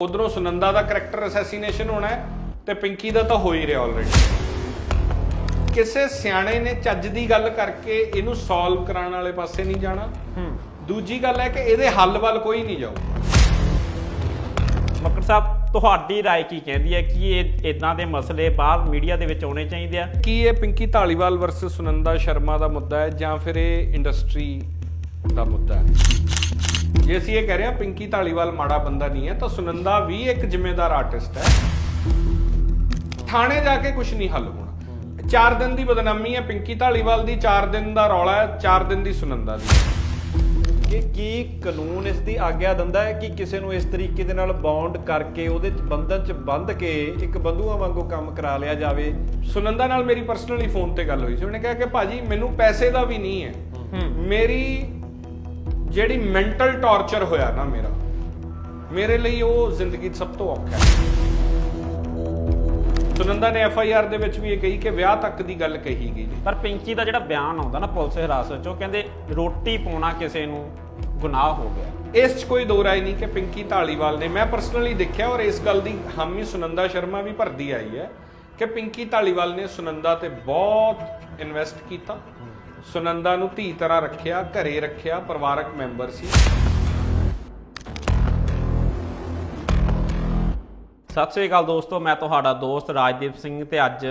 ਉਧਰੋਂ ਸੁਨੰਦਾ ਦਾ character assassination ਹੋਣਾ ਹੈ ਤੇ ਪਿੰਕੀ ਦਾ ਤਾਂ ਹੋ ਹੀ ਰਿਹਾ ਆਲਰੇਡੀ ਕਿਸੇ ਸਿਆਣੇ ਨੇ ਚੱਜ ਦੀ ਗੱਲ ਕਰਕੇ ਇਹਨੂੰ ਸੋਲਵ ਕਰਾਉਣ ਵਾਲੇ ਪਾਸੇ ਨਹੀਂ ਜਾਣਾ ਦੂਜੀ ਗੱਲ ਹੈ ਕਿ ਇਹਦੇ ਹੱਲ ਵੱਲ ਕੋਈ ਨਹੀਂ ਜਾਊ ਮੱਕੜ ਸਾਹਿਬ ਤੁਹਾਡੀ رائے ਕੀ ਕਹਿੰਦੀ ਹੈ ਕਿ ਇਹ ਇਦਾਂ ਦੇ ਮਸਲੇ ਬਾਹਰ ਮੀਡੀਆ ਦੇ ਵਿੱਚ ਆਉਣੇ ਚਾਹੀਦੇ ਆ ਕੀ ਇਹ ਪਿੰਕੀ ਢਾਲੀਵਾਲ ਵਰਸਸ ਸੁਨੰਦਾ ਸ਼ਰਮਾ ਦਾ ਮੁੱਦਾ ਹੈ ਜਾਂ ਫਿਰ ਇਹ ਇੰਡਸਟਰੀ ਦਾ ਮੁੱਦਾ ਹੈ ਜੇ ਅਸੀਂ ਇਹ ਕਹਿ ਰਹੇ ਹਾਂ ਪਿੰਕੀ ਢਾਲੀਵਾਲ ਮਾੜਾ ਬੰਦਾ ਨਹੀਂ ਹੈ ਤਾਂ ਸੁਨੰਦਾ ਵੀ ਇੱਕ ਜ਼ਿੰਮੇਦਾਰ ਆਰਟਿਸਟ ਹੈ। ਥਾਣੇ ਜਾ ਕੇ ਕੁਝ ਨਹੀਂ ਹੱਲ ਹੋਣਾ। 4 ਦਿਨ ਦੀ ਬਦਨਾਮੀ ਹੈ ਪਿੰਕੀ ਢਾਲੀਵਾਲ ਦੀ 4 ਦਿਨ ਦਾ ਰੌਲਾ ਹੈ 4 ਦਿਨ ਦੀ ਸੁਨੰਦਾ ਦੀ। ਕਿ ਕੀ ਕਾਨੂੰਨ ਇਸ ਦੀ ਆਗਿਆ ਦਿੰਦਾ ਹੈ ਕਿ ਕਿਸੇ ਨੂੰ ਇਸ ਤਰੀਕੇ ਦੇ ਨਾਲ ਬੌਂਡ ਕਰਕੇ ਉਹਦੇ ਚ ਬੰਧਨ ਚ ਬੰਧ ਕੇ ਇੱਕ ਬੰਧੂਆਂ ਵਾਂਗੂ ਕੰਮ ਕਰਾ ਲਿਆ ਜਾਵੇ? ਸੁਨੰਦਾ ਨਾਲ ਮੇਰੀ ਪਰਸਨਲੀ ਫੋਨ ਤੇ ਗੱਲ ਹੋਈ ਸੀ। ਉਹਨੇ ਕਿਹਾ ਕਿ ਭਾਜੀ ਮੈਨੂੰ ਪੈਸੇ ਦਾ ਵੀ ਨਹੀਂ ਹੈ। ਮੇਰੀ ਜਿਹੜੀ ਮੈਂਟਲ ਟਾਰਚਰ ਹੋਇਆ ਨਾ ਮੇਰਾ ਮੇਰੇ ਲਈ ਉਹ ਜ਼ਿੰਦਗੀ ਸਭ ਤੋਂ ਔਖਾ ਹੈ। ਸੁਨੰਦਾ ਨੇ ਐਫ ਆਈ ਆਰ ਦੇ ਵਿੱਚ ਵੀ ਇਹ ਕਹੀ ਕਿ ਵਿਆਹ ਤੱਕ ਦੀ ਗੱਲ ਕਹੀ ਗਈ ਪਰ ਪਿੰਕੀ ਦਾ ਜਿਹੜਾ ਬਿਆਨ ਆਉਂਦਾ ਨਾ ਪੁਲਿਸ ਹਿਰਾਸਤ 'ਚ ਉਹ ਕਹਿੰਦੇ ਰੋਟੀ ਪਾਉਣਾ ਕਿਸੇ ਨੂੰ ਗੁਨਾਹ ਹੋ ਗਿਆ। ਇਸ 'ਚ ਕੋਈ ਦੋ ਰਾਏ ਨਹੀਂ ਕਿ ਪਿੰਕੀ ਢਾਲੀਵਾਲ ਨੇ ਮੈਂ ਪਰਸਨਲੀ ਦੇਖਿਆ ਔਰ ਇਸ ਗੱਲ ਦੀ ਹਾਮੀ ਸੁਨੰਦਾ ਸ਼ਰਮਾ ਵੀ ਭਰਦੀ ਆਈ ਹੈ ਕਿ ਪਿੰਕੀ ਢਾਲੀਵਾਲ ਨੇ ਸੁਨੰਦਾ ਤੇ ਬਹੁਤ ਇਨਵੈਸਟ ਕੀਤਾ। ਸੁਨੰਦਾ ਨੂੰ ਧੀ ਤਰ੍ਹਾਂ ਰੱਖਿਆ, ਘਰੇ ਰੱਖਿਆ, ਪਰਿਵਾਰਕ ਮੈਂਬਰ ਸੀ। ਸਤਿ ਸ੍ਰੀ ਅਕਾਲ ਦੋਸਤੋ, ਮੈਂ ਤੁਹਾਡਾ ਦੋਸਤ ਰਾਜਦੀਪ ਸਿੰਘ ਤੇ ਅੱਜ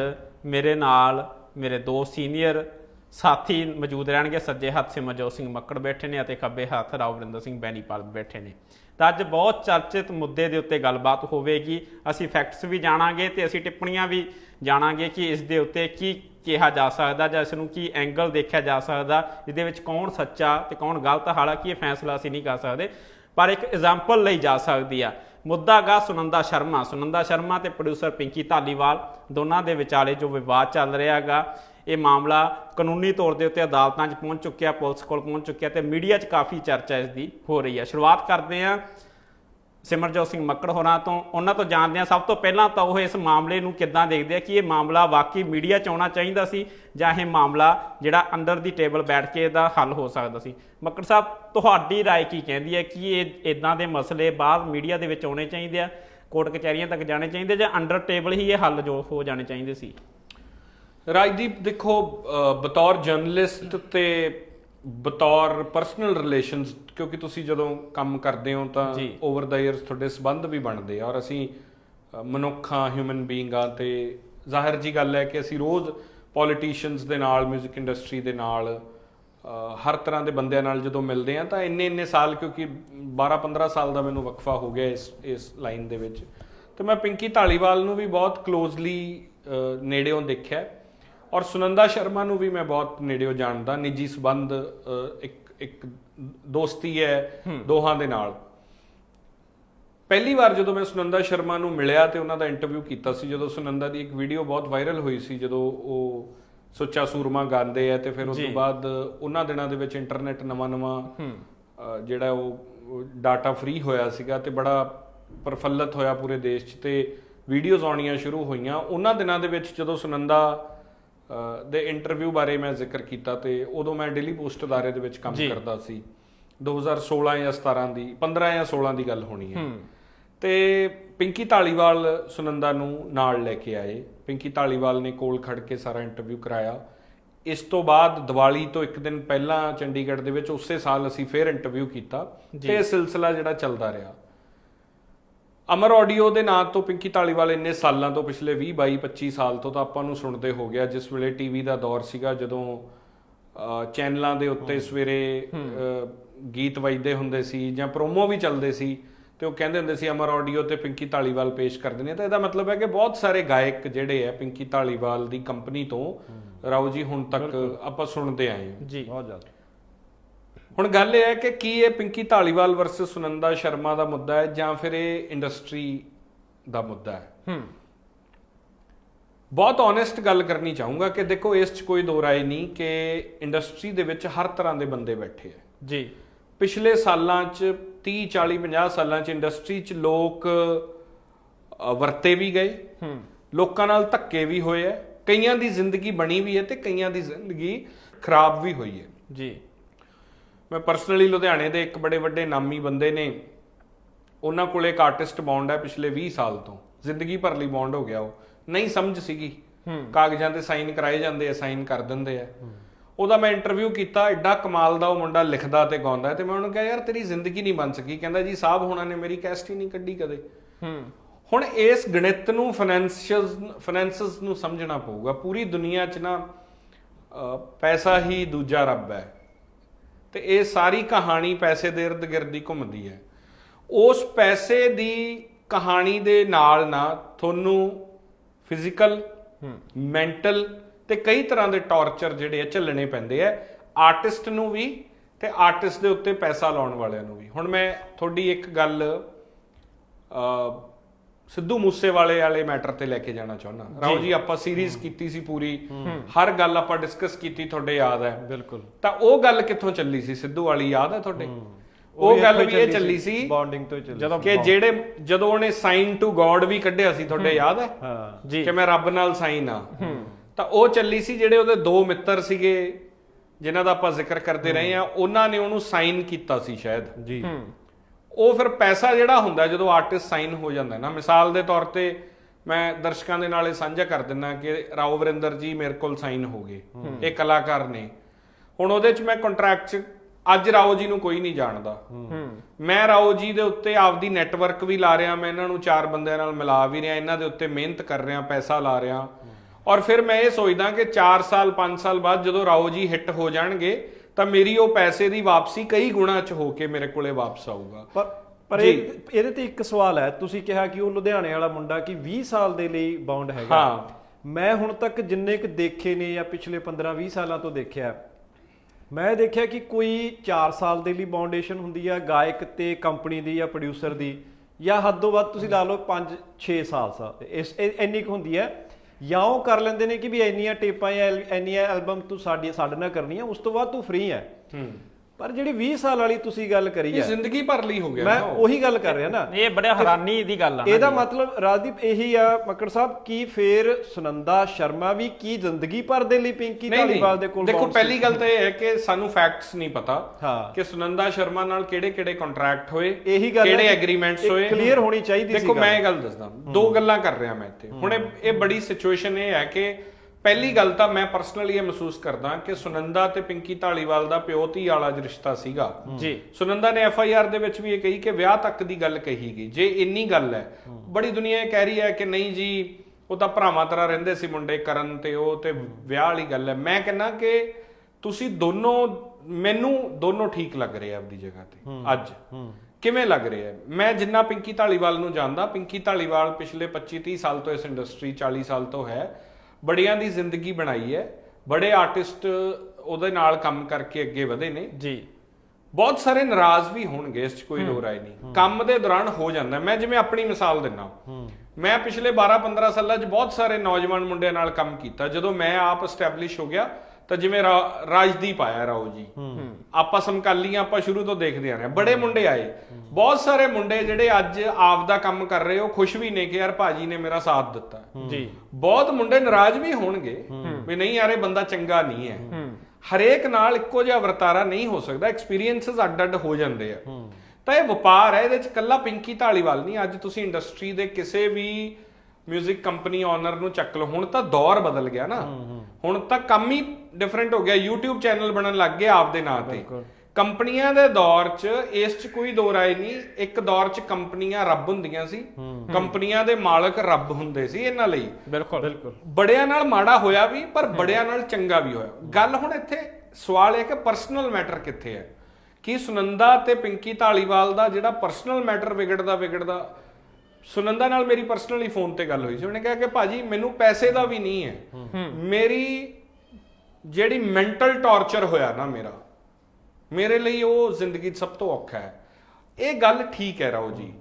ਮੇਰੇ ਨਾਲ ਮੇਰੇ ਦੋ ਸੀਨੀਅਰ ਸਾਥੀ ਮੌਜੂਦ ਰਹਿਣਗੇ। ਸੱਜੇ ਹੱਥ ਸਿਮਰਜੋਤ ਸਿੰਘ ਮੱਕੜ ਬੈਠੇ ਨੇ ਅਤੇ ਖੱਬੇ ਹੱਥ ਰਾਵਰਿੰਦਰ ਸਿੰਘ ਬੈਣੀਪਾਲ ਬੈਠੇ ਨੇ। ਤਾਂ ਅੱਜ ਬਹੁਤ ਚਰਚਿਤ ਮੁੱਦੇ ਦੇ ਉੱਤੇ ਗੱਲਬਾਤ ਹੋਵੇਗੀ। ਅਸੀਂ ਫੈਕਟਸ ਵੀ ਜਾਣਾਂਗੇ ਤੇ ਅਸੀਂ ਟਿੱਪਣੀਆਂ ਵੀ ਜਾਣਾਂਗੇ ਕਿ ਇਸ ਦੇ ਉੱਤੇ ਕੀ ਕਿਹਾ ਜਾ ਸਕਦਾ ਜਾਂ ਇਸ ਨੂੰ ਕੀ ਐਂਗਲ ਦੇਖਿਆ ਜਾ ਸਕਦਾ ਇਹਦੇ ਵਿੱਚ ਕੌਣ ਸੱਚਾ ਤੇ ਕੌਣ ਗਲਤ, ਹਾਲਾਂਕਿ ਇਹ ਫੈਸਲਾ ਅਸੀਂ ਨਹੀਂ ਕਰ ਸਕਦੇ, ਪਰ ਇੱਕ ਐਗਜ਼ਾਮਪਲ ਲਈ ਜਾ ਸਕਦੀ ਆ। ਮੁੱਦਾ ਗਾ ਸੁਨੰਦਾ ਸ਼ਰਮਾ। ਸੁਨੰਦਾ ਸ਼ਰਮਾ ਤੇ ਪ੍ਰੋਡਿਊਸਰ ਪਿੰਕੀ ਧਾਲੀਵਾਲ, ਦੋਨਾਂ ਦੇ ਵਿਚਾਲੇ ਜੋ ਵਿਵਾਦ ਚੱਲ ਰਿਹਾ ਰਿਹਾਗਾ ਇਹ ਮਾਮਲਾ ਕਾਨੂੰਨੀ ਤੌਰ ਦੇ ਉੱਤੇ ਅਦਾਲਤਾਂ 'ਚ ਪਹੁੰਚ ਚੁੱਕਿਆ ਪੁਲਿਸ ਕੋਲ ਪਹੁੰਚ ਚੁੱਕਿਆ ਤੇ ਮੀਡੀਆ 'ਚ ਕਾਫੀ ਚਰਚਾ ਇਸ ਦੀ ਹੋ ਰਹੀ ਹੈ ਸ਼ੁਰੂਆਤ ਕਰਦੇ ਹਾਂ ਸਿਮਰਜੋਤ ਸਿੰਘ ਮੱਕੜ ਹੋਰਾਂ ਤੋਂ ਉਹਨਾਂ ਤੋਂ ਜਾਣਦੇ ਹਾਂ ਸਭ ਤੋਂ ਪਹਿਲਾਂ ਤਾਂ ਉਹ ਇਸ ਮਾਮਲੇ ਨੂੰ ਕਿੱਦਾਂ ਦੇਖਦੇ ਆ ਕਿ ਇਹ ਮਾਮਲਾ ਵਾਕਈ ਮੀਡੀਆ 'ਚ ਆਉਣਾ ਚਾਹੀਦਾ ਸੀ ਜਾਂ ਇਹ ਮਾਮਲਾ ਜਿਹੜਾ ਅੰਡਰ ਦੀ ਟੇਬਲ ਬੈਠ ਕੇ ਇਹਦਾ ਹੱਲ ਹੋ ਸਕਦਾ ਸੀ ਮੱਕੜ ਸਾਹਿਬ ਤੁਹਾਡੀ رائے ਕੀ ਕਹਿੰਦੀ ਹੈ ਕਿ ਇਹ ਇਦਾਂ ਦੇ ਮਸਲੇ ਬਾਹਰ ਮੀਡੀਆ ਦੇ ਵਿੱਚ ਆਉਣੇ ਚਾਹੀਦੇ ਆ ਕੋਰਟ ਕਚਹਿਰੀਆਂ ਤੱਕ ਜਾਣੇ ਚਾਹੀਦੇ ਜਾਂ ਅੰਡਰ ਟੇਬਲ ਹੀ ਇਹ ਹੱਲ ਜੋ ਹੋ ਜਾਣੇ ਚਾਹੀਦੇ ਸੀ ਰਾਜਦੀਪ ਦੇਖੋ ਬਤੌਰ ਜਰਨਲਿਸਟ ਤੇ ਬਤੌਰ ਪਰਸਨਲ ਰਿਲੇਸ਼ਨਸ ਕਿਉਂਕਿ ਤੁਸੀਂ ਜਦੋਂ ਕੰਮ ਕਰਦੇ ਹੋ ਤਾਂ। ਓਵਰ ਦਾ ਇਅਰਸ ਤੁਹਾਡੇ ਸਬੰਧ ਵੀ ਬਣਦੇ ਆ ਔਰ ਅਸੀਂ ਮਨੁੱਖਾਂ ਹਿਊਮਨ ਬੀਇੰਗਾਂ ਤੇ ਜ਼ਾਹਿਰ ਜੀ ਗੱਲ ਹੈ ਕਿ ਅਸੀਂ ਰੋਜ਼ ਪੋਲੀਟੀਸ਼ੀਅਨਸ ਦੇ ਨਾਲ 뮤직 ਇੰਡਸਟਰੀ ਦੇ ਨਾਲ ਹਰ ਤਰ੍ਹਾਂ ਦੇ ਬੰਦਿਆਂ ਨਾਲ ਜਦੋਂ ਮਿਲਦੇ ਆ ਤਾਂ ਇੰਨੇ ਇੰਨੇ ਸਾਲ ਕਿਉਂਕਿ 12 15 ਸਾਲ ਦਾ ਮੈਨੂੰ ਵਕਫਾ ਹੋ ਗਿਆ ਇਸ ਇਸ ਲਾਈਨ ਦੇ ਵਿੱਚ ਤੇ ਮੈਂ ਪਿੰਕੀ ਢਾਲੀਵਾਲ ਨੂੰ ਵੀ ਬਹੁਤ ਕਲੋਜ਼ਲੀ ਨੇੜਿਓਂ ਦੇਖਿਆ। ਔਰ ਸੁਨੰਦਾ ਸ਼ਰਮਾ ਨੂੰ ਵੀ ਮੈਂ ਬਹੁਤ ਨੇੜਿਓਂ ਜਾਣਦਾ ਨਿੱਜੀ ਸਬੰਧ ਇੱਕ ਇੱਕ ਦੋਸਤੀ ਹੈ ਦੋਹਾਂ ਦੇ ਨਾਲ। ਪਹਿਲੀ ਵਾਰ ਜਦੋਂ ਮੈਂ ਸੁਨੰਦਾ ਸ਼ਰਮਾ ਨੂੰ ਮਿਲਿਆ ਤੇ ਉਹਨਾਂ ਦਾ ਇੰਟਰਵਿਊ ਕੀਤਾ ਸੀ ਜਦੋਂ ਸੁਨੰਦਾ ਦੀ ਇੱਕ ਵੀਡੀਓ ਬਹੁਤ ਵਾਇਰਲ ਹੋਈ ਸੀ ਜਦੋਂ ਉਹ ਸੁੱਚਾ ਸੂਰਮਾ ਗਾਉਂਦੇ ਆ ਤੇ ਫਿਰ ਉਸ ਤੋਂ। ਬਾਅਦ ਉਹਨਾਂ ਦਿਨਾਂ ਦੇ ਵਿੱਚ ਇੰਟਰਨੈਟ ਨਵਾਂ-ਨਵਾਂ ਜਿਹੜਾ ਉਹ ਡਾਟਾ ਫ੍ਰੀ ਹੋਇਆ ਸੀਗਾ ਤੇ ਬੜਾ ਪ੍ਰਫੁੱਲਤ ਹੋਇਆ ਪੂਰੇ ਦੇਸ਼ 'ਚ ਤੇ ਵੀਡੀਓਜ਼ ਆਉਣੀਆਂ ਸ਼ੁਰੂ ਹੋਈਆਂ। ਉਹਨਾਂ ਦਿਨਾਂ ਦੇ ਵਿੱਚ ਜਦੋਂ ਸੁਨੰਦਾ ਦੇ ਇੰਟਰਵਿਊ ਬਾਰੇ ਮੈਂ ਜ਼ਿਕਰ ਕੀਤਾ ਤੇ ਉਦੋਂ ਮੈਂ ਡੇਲੀ ਪੋਸਟ ਅਦਾਰੇ ਦੇ ਵਿੱਚ ਕੰਮ। ਕਰਦਾ ਸੀ। 2016 ਜਾਂ 17 ਦੀ 15 ਜਾਂ 16 ਦੀ ਗੱਲ ਹੋਣੀ ਹੈ। ਤੇ ਪਿੰਕੀ ਢਾਲੀਵਾਲ ਸੁਨੰਦਾ ਨੂੰ ਨਾਲ ਲੈ ਕੇ ਆਏ। ਪਿੰਕੀ ਢਾਲੀਵਾਲ ਨੇ ਕੋਲ ਖੜ ਕੇ ਸਾਰਾ ਇੰਟਰਵਿਊ ਕਰਾਇਆ। ਇਸ ਤੋਂ ਬਾਅਦ ਦੀਵਾਲੀ ਤੋਂ ਇੱਕ ਦਿਨ ਪਹਿਲਾਂ ਚੰਡੀਗੜ੍ਹ ਦੇ ਵਿੱਚ ਉਸੇ ਸਾਲ ਅਸੀਂ ਫੇਰ ਇੰਟਰਵਿਊ ਕੀਤਾ। ਤੇ ਇਹ ਸਿਲਸਿਲਾ ਜਿਹੜਾ ਚੱਲਦਾ ਰਿਹਾ। ਅਮਰ ਆਡੀਓ ਦੇ ਨਾਂ ਤੋਂ ਪਿੰਕੀ ਢਾਲੀਵਾਲ ਇੰਨੇ ਸਾਲਾਂ ਤੋਂ ਪਿਛਲੇ 20 22 25 ਸਾਲ ਤੋਂ ਤਾਂ ਆਪਾਂ ਨੂੰ ਸੁਣਦੇ ਹੋ ਗਿਆ ਜਿਸ ਵੇਲੇ ਟੀਵੀ ਦਾ ਦੌਰ ਸੀਗਾ ਜਦੋਂ ਚੈਨਲਾਂ ਦੇ ਉੱਤੇ ਸਵੇਰੇ ਗੀਤ ਵੱਜਦੇ ਹੁੰਦੇ ਸੀ ਜਾਂ ਪ੍ਰੋਮੋ ਵੀ ਚੱਲਦੇ ਸੀ ਤੇ ਉਹ ਕਹਿੰਦੇ ਹੁੰਦੇ ਸੀ ਅਮਰ ਆਡੀਓ ਤੇ ਪਿੰਕੀ ਢਾਲੀਵਾਲ ਪੇਸ਼ ਕਰਦੇ ਨੇ ਤਾਂ ਇਹਦਾ ਮਤਲਬ ਹੈ ਕਿ ਬਹੁਤ ਸਾਰੇ ਗਾਇਕ ਜਿਹੜੇ ਆ ਪਿੰਕੀ ਢਾਲੀਵਾਲ ਦੀ ਕੰਪਨੀ ਤੋਂ ਰਾਓ ਜੀ ਹੁਣ ਤੱਕ ਆਪਾਂ ਸੁਣਦੇ ਆਏ ਜੀ। ਬਹੁਤ ਜ਼ਿਆਦਾ। ਹੁਣ ਗੱਲ ਇਹ ਹੈ ਕਿ ਕੀ ਇਹ ਪਿੰਕੀ ਢਾਲੀਵਾਲ ਵਰਸਸ ਸੁਨੰਦਾ ਸ਼ਰਮਾ ਦਾ ਮੁੱਦਾ ਹੈ ਜਾਂ ਫਿਰ ਇਹ ਇੰਡਸਟਰੀ ਦਾ ਮੁੱਦਾ ਹੈ? ਹੂੰ। ਬਹੁਤ ਓਨੈਸਟ ਗੱਲ ਕਰਨੀ ਚਾਹੂੰਗਾ ਕਿ ਦੇਖੋ ਇਸ 'ਚ ਕੋਈ ਦੋ ਰਾਏ ਨਹੀਂ ਕਿ ਇੰਡਸਟਰੀ ਦੇ ਵਿੱਚ ਹਰ ਤਰ੍ਹਾਂ ਦੇ ਬੰਦੇ ਬੈਠੇ ਆ। ਜੀ। ਪਿਛਲੇ ਸਾਲਾਂ 'ਚ 30 40 50 ਸਾਲਾਂ 'ਚ ਇੰਡਸਟਰੀ 'ਚ ਲੋਕ ਵਰਤੇ ਵੀ ਗਏ। ਹੂੰ। ਲੋਕਾਂ ਨਾਲ ਧੱਕੇ ਵੀ ਹੋਏ ਆ। ਕਈਆਂ ਦੀ ਜ਼ਿੰਦਗੀ ਬਣੀ ਵੀ ਹੈ ਤੇ ਕਈਆਂ ਦੀ ਜ਼ਿੰਦਗੀ ਖਰਾਬ ਵੀ ਹੋਈ ਹੈ। ਜੀ। ਮੈਂ ਪਰਸਨਲੀ ਲੁਧਿਆਣੇ ਦੇ ਇੱਕ ਬੜੇ ਵੱਡੇ ਨਾਮੀ ਬੰਦੇ ਨੇ। ਉਹਨਾਂ ਕੋਲੇ ਇੱਕ ਆਰਟਿਸਟ ਬੌਂਡ ਹੈ ਪਿਛਲੇ 20 ਸਾਲ ਤੋਂ। ਜ਼ਿੰਦਗੀ ਭਰ ਲਈ ਬੌਂਡ ਹੋ ਗਿਆ ਉਹ। ਨਹੀਂ ਸਮਝ ਸੀਗੀ। ਕਾਗਜ਼ਾਂ ਤੇ ਸਾਈਨ ਕਰਾਏ ਜਾਂਦੇ ਆ ਸਾਈਨ ਕਰ ਦਿੰਦੇ ਆ। ਉਹਦਾ ਮੈਂ ਇੰਟਰਵਿਊ ਕੀਤਾ ਐਡਾ ਕਮਾਲ ਦਾ ਉਹ ਮੁੰਡਾ ਲਿਖਦਾ ਤੇ ਗਾਉਂਦਾ ਤੇ ਮੈਂ ਉਹਨੂੰ ਕਿਹਾ ਯਾਰ ਤੇਰੀ ਜ਼ਿੰਦਗੀ ਨਹੀਂ ਬਣ ਸਕੀ। ਕਹਿੰਦਾ ਜੀ ਸਾਹਿਬ ਹੁਣਾਂ ਨੇ ਮੇਰੀ ਕੈਸਟ ਹੀ ਨਹੀਂ ਕੱਢੀ ਕਦੇ। ਹੁਣ ਇਸ ਗਣਿਤ ਨੂੰ ਫਾਈਨੈਂਸ਼ੀਅਲ ਫਾਈਨੈਂਸਸ ਨੂੰ ਸਮਝਣਾ ਪਊਗਾ। ਪੂਰੀ ਦੁਨੀਆ 'ਚ ਨਾ ਪੈਸਾ ਹੀ ਦੂਜਾ ਰੱਬ ਹੈ। ਤੇ ਇਹ ਸਾਰੀ ਕਹਾਣੀ ਪੈਸੇ ਦੇ ਇਰਦ ਗਿਰਦ ਹੀ ਘੁੰਮਦੀ ਹੈ। ਉਸ ਪੈਸੇ ਦੀ ਕਹਾਣੀ ਦੇ ਨਾਲ ਨਾ ਤੁਹਾਨੂੰ ਫਿਜ਼ੀਕਲ ਮੈਂਟਲ ਤੇ ਕਈ ਤਰ੍ਹਾਂ ਦੇ ਟੌਰਚਰ ਜਿਹੜੇ ਆ ਝੱਲਣੇ ਪੈਂਦੇ ਆ। ਆਰਟਿਸਟ ਨੂੰ ਵੀ ਤੇ ਆਰਟਿਸਟ ਦੇ ਉੱਤੇ ਪੈਸਾ ਲਾਉਣ ਵਾਲਿਆਂ ਨੂੰ ਵੀ। ਹੁਣ ਮੈਂ ਤੁਹਾਡੀ ਇੱਕ ਗੱਲ ਅ ਸਿੱਧੂ ਮੂਸੇਵਾਲੇ ਵਾਲੇ ਮੈਟਰ ਤੇ ਲੈ ਕੇ ਜਾਣਾ ਚਾਹੁੰਦਾ। ਰਾਓ ਜੀ ਆਪਾਂ ਸੀਰੀਜ਼ ਕੀਤੀ ਸੀ ਪੂਰੀ। ਹਰ ਗੱਲ ਆਪਾਂ ਡਿਸਕਸ ਕੀਤੀ ਤੁਹਾਡੇ ਯਾਦ ਹੈ। ਬਿਲਕੁਲ। ਤਾਂ ਉਹ ਗੱਲ ਕਿੱਥੋਂ ਚੱਲੀ ਸੀ? ਸਿੱਧੂ ਵਾਲੀ ਯਾਦ ਹੈ ਤੁਹਾਡੇ? ਉਹ ਗੱਲ ਵੀ ਇਹ ਚੱਲੀ ਸੀ। ਬੌਂਡਿੰਗ ਤੋਂ ਹੀ ਚੱਲੀ ਜਦੋਂ ਕਿ ਜਿਹੜੇ ਜਦੋਂ ਉਹਨੇ ਸਾਈਨ ਟੂ ਗੋਡ ਵੀ ਕੱਢਿਆ ਸੀ ਤੁਹਾਡੇ ਯਾਦ ਹੈ? ਹਾਂ। ਜੀ। ਕਿ ਮੈਂ ਰੱਬ ਨਾਲ ਸਾਈਨ ਆ। ਤਾਂ ਉਹ ਚੱਲੀ ਸੀ ਜਿਹੜੇ ਉਹਦੇ ਦੋ ਮਿੱਤਰ ਸੀਗੇ ਜਿਨ੍ਹਾਂ ਦਾ ਆਪਾਂ ਜ਼ਿਕਰ ਕਰਦੇ ਰਹੇ ਆ ਉਹਨਾਂ ਨੇ ਉਹਨੂੰ ਸਾਈਨ ਕੀਤਾ ਸੀ ਸ਼ਾਇਦ। ਜੀ। ਹੂੰ। ਉਹ ਫਿਰ ਪੈਸਾ ਜਿਹੜਾ ਹੁੰਦਾ ਜਦੋਂ ਆਰਟਿਸਟ ਸਾਈਨ ਹੋ ਜਾਂਦਾ ਹੈ ਨਾ। ਮਿਸਾਲ ਦੇ ਤੌਰ ਤੇ ਮੈਂ ਦਰਸ਼ਕਾਂ ਦੇ ਨਾਲ ਇਹ ਸਾਂਝਾ ਕਰ ਦਿੰਦਾ ਕਿ ਰਾਓ ਵਰਿੰਦਰ ਜੀ ਮੇਰੇ ਕੋਲ ਸਾਈਨ ਹੋ ਗਏ। ਇਹ ਕਲਾਕਾਰ ਨੇ। ਹੁਣ ਉਹਦੇ ਚ ਮੈਂ ਕੰਟਰੈਕਟ ਚ ਅੱਜ ਰਾਓ ਜੀ ਨੂੰ ਕੋਈ ਨਹੀਂ ਜਾਣਦਾ। ਮੈਂ ਰਾਓ ਜੀ ਦੇ ਉੱਤੇ ਆਪਦੀ ਨੈਟਵਰਕ ਵੀ ਲਾ ਰਿਹਾ ਮੈਂ ਇਹਨਾਂ ਨੂੰ ਚਾਰ ਬੰਦਿਆਂ ਨਾਲ ਮਿਲਾ ਵੀ ਰਿਹਾ ਇਹਨਾਂ ਦੇ ਉੱਤੇ ਮਿਹਨਤ ਕਰ ਰਿਹਾ ਪੈਸਾ ਲਾ ਰਿਹਾ। ਔਰ ਫਿਰ ਮੈਂ ਇਹ ਸੋਚਦਾ ਕਿ 4 ਸਾਲ 5 ਸਾਲ ਬਾਅਦ ਜਦੋਂ ਰਾਓ ਜੀ ਹਿੱਟ ਹੋ ਜਾਣਗੇ ਤਾਂ ਮੇਰੀ ਉਹ ਪੈਸੇ ਦੀ ਵਾਪਸੀ ਕਈ ਗੁਣਾ ਚ ਹੋ ਕੇ ਮੇਰੇ ਕੋਲੇ ਵਾਪਸ ਆਊਗਾ। ਪਰ ਪਰ ਇਹ ਇਹਦੇ ਤੇ ਇੱਕ ਸਵਾਲ ਹੈ। ਤੁਸੀਂ ਕਿਹਾ ਕਿ ਉਹ ਲੁਧਿਆਣੇ ਵਾਲਾ ਮੁੰਡਾ ਕਿ 20 ਸਾਲ ਦੇ ਲਈ ਬਾਉਂਡ ਹੈਗਾ। ਹਾਂ। ਮੈਂ ਹੁਣ ਤੱਕ ਜਿੰਨੇ ਕੁ ਦੇਖੇ ਨੇ ਜਾਂ ਪਿਛਲੇ 15 20 ਸਾਲਾਂ ਤੋਂ ਦੇਖਿਆ ਮੈਂ ਦੇਖਿਆ ਕਿ ਕੋਈ 4 ਸਾਲ ਦੇ ਲਈ ਬਾਉਂਡੇਸ਼ਨ ਹੁੰਦੀ ਆ ਗਾਇਕ ਤੇ ਕੰਪਨੀ ਦੀ ਜਾਂ ਪ੍ਰੋਡਿਊਸਰ ਦੀ ਜਾਂ ਹੱਦੋਂ ਵੱਧ ਤੁਸੀਂ ਲਾ ਲਓ 5 6 ਸਾਲ ਸਾ ਇਸ ਇੰਨੀ ਕੁ ਹੁੰਦੀ ਹੈ। ਜਾਂ ਉਹ ਕਰ ਲੈਂਦੇ ਨੇ ਕਿ ਵੀ ਇੰਨੀਆਂ ਟੇਪਾਂ ਜਾਂ ਐਲ- ਇੰਨੀਆਂ ਐਲਬਮ ਤੂੰ ਸਾਡੀ ਸਾਡੇ ਨਾਲ ਕਰਨੀਆਂ, ਉਸ ਤੋਂ ਬਾਅਦ ਤੂੰ ਫ੍ਰੀ ਹੈ। ਪਰ ਜਿਹੜੀ 20 ਸਾਲ ਵਾਲੀ ਤੁਸੀਂ ਗੱਲ ਕਰੀ ਇਹ ਜ਼ਿੰਦਗੀ ਭਰ ਲਈ ਹੋ ਗਿਆ ਮੈਂ ਨਾ ਉਹ। ਉਹੀ ਗੱਲ ਕਰ ਰਿਹਾ ਨਾ ਇਹ ਬੜੇ ਹੈਰਾਨੀ ਦੀ ਗੱਲ ਆ ਨਾ ਇਹਦਾ। ਮਤਲਬ ਰਾਜਦੀਪ ਇਹੀ ਆ ਮੱਕੜ ਸਾਹਿਬ ਕੀ ਫੇਰ ਸੁਨੰਦਾ ਸ਼ਰਮਾ ਵੀ ਕੀ ਜ਼ਿੰਦਗੀ ਭਰ ਦੇ ਲਈ ਪਿੰਕੀ ਨਹੀਂ ਧਾਲੀਵਾਲ ਦੇ ਨਹੀਂ ਕੋਲ ਦੇਖੋ bounce ਪਹਿਲੀ? ਗੱਲ ਤਾਂ ਇਹ ਹੈ ਕਿ ਸਾਨੂੰ ਫੈਕਟਸ ਨਹੀਂ ਪਤਾ ਹਾਂ। ਕਿ ਸੁਨੰਦਾ ਸ਼ਰਮਾ ਨਾਲ ਕਿਹੜੇ ਕਿਹੜੇ ਕੰਟਰੈਕਟ ਹੋਏ ਇਹੀ ਗੱਲ ਹੈ ਕਿਹੜੇ ਕਿ ਐਗਰੀਮੈਂਟਸ ਹੋਏ clear ਹੋਣੀ ਚਾਹੀਦੀ ਸੀ ਦੇਖੋ ਗੱਲ। ਮੈਂ ਇਹ ਗੱਲ ਦੱਸਦਾ ਦੋ ਗੱਲਾਂ ਕਰ ਰਿਹਾ ਮੈਂ ਇੱਥੇ ਹੁਣ ਇਹ ਇਹ ਬੜੀ ਸਿਚੁਏਸ਼ਨ ਇਹ ਹੈ ਕਿ ਪਹਿਲੀ ਗੱਲ ਤਾਂ ਮੈਂ ਪਰਸਨਲੀ ਇਹ ਮਹਿਸੂਸ ਕਰਦਾ ਕਿ ਸੁਨੰਦਾ ਤੇ ਪਿੰਕੀ ਢਾਲੀਵਾਲ ਦਾ ਪਿਓ ਧੀ ਵਾਲਾ ਰਿਸ਼ਤਾ ਸੀਗਾ। ਜੀ। ਸੁਨੰਦਾ ਨੇ ਐਫ ਆਈ ਆਰ ਦੇ ਵਿੱਚ ਵੀ ਇਹ ਕਹੀ ਕਿ ਵਿਆਹ ਤੱਕ ਦੀ ਗੱਲ ਕਹੀ ਗਈ। ਜੇ ਇੰਨੀ ਗੱਲ ਹੈ ਬੜੀ ਦੁਨੀਆ ਇਹ ਕਹਿ ਰਹੀ ਹੈ ਕਿ ਨਹੀਂ ਜੀ ਉਹ ਤਾਂ ਭਰਾਵਾਂ ਤਰ੍ਹਾਂ ਰਹਿੰਦੇ ਸੀ ਮੁੰਡੇ ਕਰਨ ਤੇ ਉਹ ਤੇ ਵਿਆਹ ਵਾਲੀ ਗੱਲ ਹੈ। ਮੈਂ ਕਹਿੰਨਾ ਕਿ ਤੁਸੀਂ ਦੋਨੋਂ ਮੈਨੂੰ ਦੋਨੋਂ ਠੀਕ ਲੱਗ ਰਹੇ ਆ ਆਪਦੀ ਜਗ੍ਹਾ ਤੇ। ਅੱਜ। ਕਿਵੇਂ ਲੱਗ ਰਿਹਾ ਹੈ ਮੈਂ ਜਿੰਨਾ ਪਿੰਕੀ ਢਾਲੀਵਾਲ ਨੂੰ ਜਾਣਦਾ ਪਿੰਕੀ ਢਾਲੀਵਾਲ ਪਿਛਲੇ 25 30 ਸਾਲ ਤੋਂ ਇਸ ਇੰਡਸਟਰੀ 40 ਸਾਲ ਤੋਂ ਹੈ। ਬੜਿਆਂ ਦੀ ਜ਼ਿੰਦਗੀ ਬਣਾਈ ਹੈ। ਬੜੇ ਆਰਟਿਸਟ ਉਹਦੇ ਨਾਲ ਕੰਮ ਕਰਕੇ ਅੱਗੇ ਵਧੇ ਨੇ। ਜੀ। ਬਹੁਤ ਸਾਰੇ ਨਾਰਾਜ਼ ਵੀ ਹੋਣਗੇ ਇਸ 'ਚ ਕੋਈ ਦੋ ਰਾਏ ਨਹੀਂ। ਕੰਮ ਦੇ ਦੌਰਾਨ ਹੋ ਜਾਂਦਾ। ਮੈਂ ਜਿਵੇਂ ਆਪਣੀ ਮਿਸਾਲ ਦਿੰਨਾ ਮੈਂ ਪਿਛਲੇ 12-15 ਸਾਲਾਂ 'ਚ ਬਹੁਤ ਸਾਰੇ ਨੌਜਵਾਨ ਮੁੰਡਿਆਂ ਨਾਲ ਕੰਮ ਕੀਤਾ। ਜਦੋਂ ਮੈਂ ਆਪ ਐਸਟੈਬਲਿਸ਼ ਹੋ ਗਿਆ ਤਾਂ ਜਿਵੇਂ ਰਾਜਦੀਪ ਆਇਆ ਰਾਓ ਜੀ। ਆਪਾਂ ਸਮਕਾਲੀਆਂ ਆਪਾਂ ਸ਼ੁਰੂ ਤੋਂ ਦੇਖਦੇ ਆ ਰਹੇ ਹਾਂ। ਬੜੇ ਮੁੰਡੇ ਆਏ। ਬਹੁਤ ਸਾਰੇ ਮੁੰਡੇ ਜਿਹੜੇ ਅੱਜ ਆਪ ਦਾ ਕੰਮ ਕਰ ਰਹੇ ਉਹ ਖੁਸ਼ ਵੀ ਨੇ ਕਿ ਯਾਰ ਭਾਜੀ ਨੇ ਮੇਰਾ ਸਾਥ ਦਿੱਤਾ। ਜੀ। ਬਹੁਤ ਮੁੰਡੇ ਨਾਰਾਜ਼ ਵੀ ਹੋਣਗੇ ਵੀ ਨਹੀਂ ਯਾਰ ਇਹ ਬੰਦਾ ਚੰਗਾ ਨਹੀਂ ਹੈ। ਹਰੇਕ ਨਾਲ ਇੱਕੋ ਜਿਹਾ ਵਰਤਾਰਾ ਨਹੀਂ ਹੋ ਸਕਦਾ ਐਕਸਪੀਰੀਐਂਸਸ ਅੱਡ-ਅੱਡ ਹੋ ਜਾਂਦੇ ਆ। ਤਾਂ ਇਹ ਵਪਾਰ ਹੈ ਇਹਦੇ ਚ ਕੱਲਾ ਪਿੰਕੀ ਢਾਲੀਵਾਲ ਨਹੀਂ। ਅੱਜ ਤੁਸੀਂ ਇੰਡਸਟਰੀ ਦੇ ਕਿਸੇ ਵੀ 뮤직 ਕੰਪਨੀ ਓਨਰ ਨੂੰ ਚੱਕ ਲਓ ਹੁਣ ਤਾਂ ਦੌਰ ਬਦਲ ਗਿਆ ਨਾ। ਹੁਣ ਤਾਂ ਕੰਮ ਹੀ ਡਿਫਰੈਂਟ ਹੋ ਗਿਆ YouTube ਚੈਨਲ ਬਣਨ ਲੱਗ ਗਏ ਆਪਦੇ ਨਾਂ ਤੇ। ਕੰਪਨੀਆਂ ਦੇ ਦੌਰ 'ਚ ਇਸ 'ਚ ਕੋਈ ਦੋ ਰਾਏ ਨਹੀਂ ਇੱਕ ਦੌਰ 'ਚ ਕੰਪਨੀਆਂ ਰੱਬ ਹੁੰਦੀਆਂ ਸੀ ਕੰਪਨੀਆਂ ਦੇ ਮਾਲਕ ਰੱਬ ਹੁੰਦੇ ਸੀ ਇਹਨਾਂ ਲਈ। ਬਿਲਕੁਲ। ਬਿਲਕੁਲ। ਬੜਿਆਂ ਨਾਲ ਮਾੜਾ ਹੋਇਆ ਵੀ ਪਰ ਬੜਿਆਂ ਨਾਲ ਚੰਗਾ ਵੀ ਹੋਇਆ। ਗੱਲ ਹੁਣ ਇੱਥੇ ਸਵਾਲ ਇਹ ਕਿ ਪਰਸਨਲ ਮੈਟਰ ਕਿੱਥੇ ਹੈ? ਕੀ ਸੁਨੰਦਾ ਤੇ ਪਿੰਕੀ ਢਾਲੀਵਾਲ ਦਾ ਜਿਹੜਾ ਪਰਸਨਲ ਮੈਟਰ ਵਿਗੜਦਾ ਵਿਗੜਦਾ ਸੁਨੰਦਾ ਨਾਲ ਮੇਰੀ ਪਰਸਨਲੀ ਫੋਨ ਤੇ ਗੱਲ ਹੋਈ ਸੀ। ਉਹਨੇ ਕਿਹਾ ਕਿ ਭਾਜੀ ਮੈਨੂੰ ਪੈਸੇ ਦਾ ਵੀ ਨਹੀਂ ਹੈ। ਮੇਰੀ ਜਿਹੜੀ ਮੈਂਟਲ ਟੌਰਚਰ ਹੋਇਆ ਨਾ ਮੇਰਾ ਮੇਰੇ ਲਈ ਉਹ ਜ਼ਿੰਦਗੀ ਸਭ ਤੋਂ ਔਖਾ ਹੈ। ਇਹ ਗੱਲ ਠੀਕ ਹੈ ਰਾਓ ਜੀ।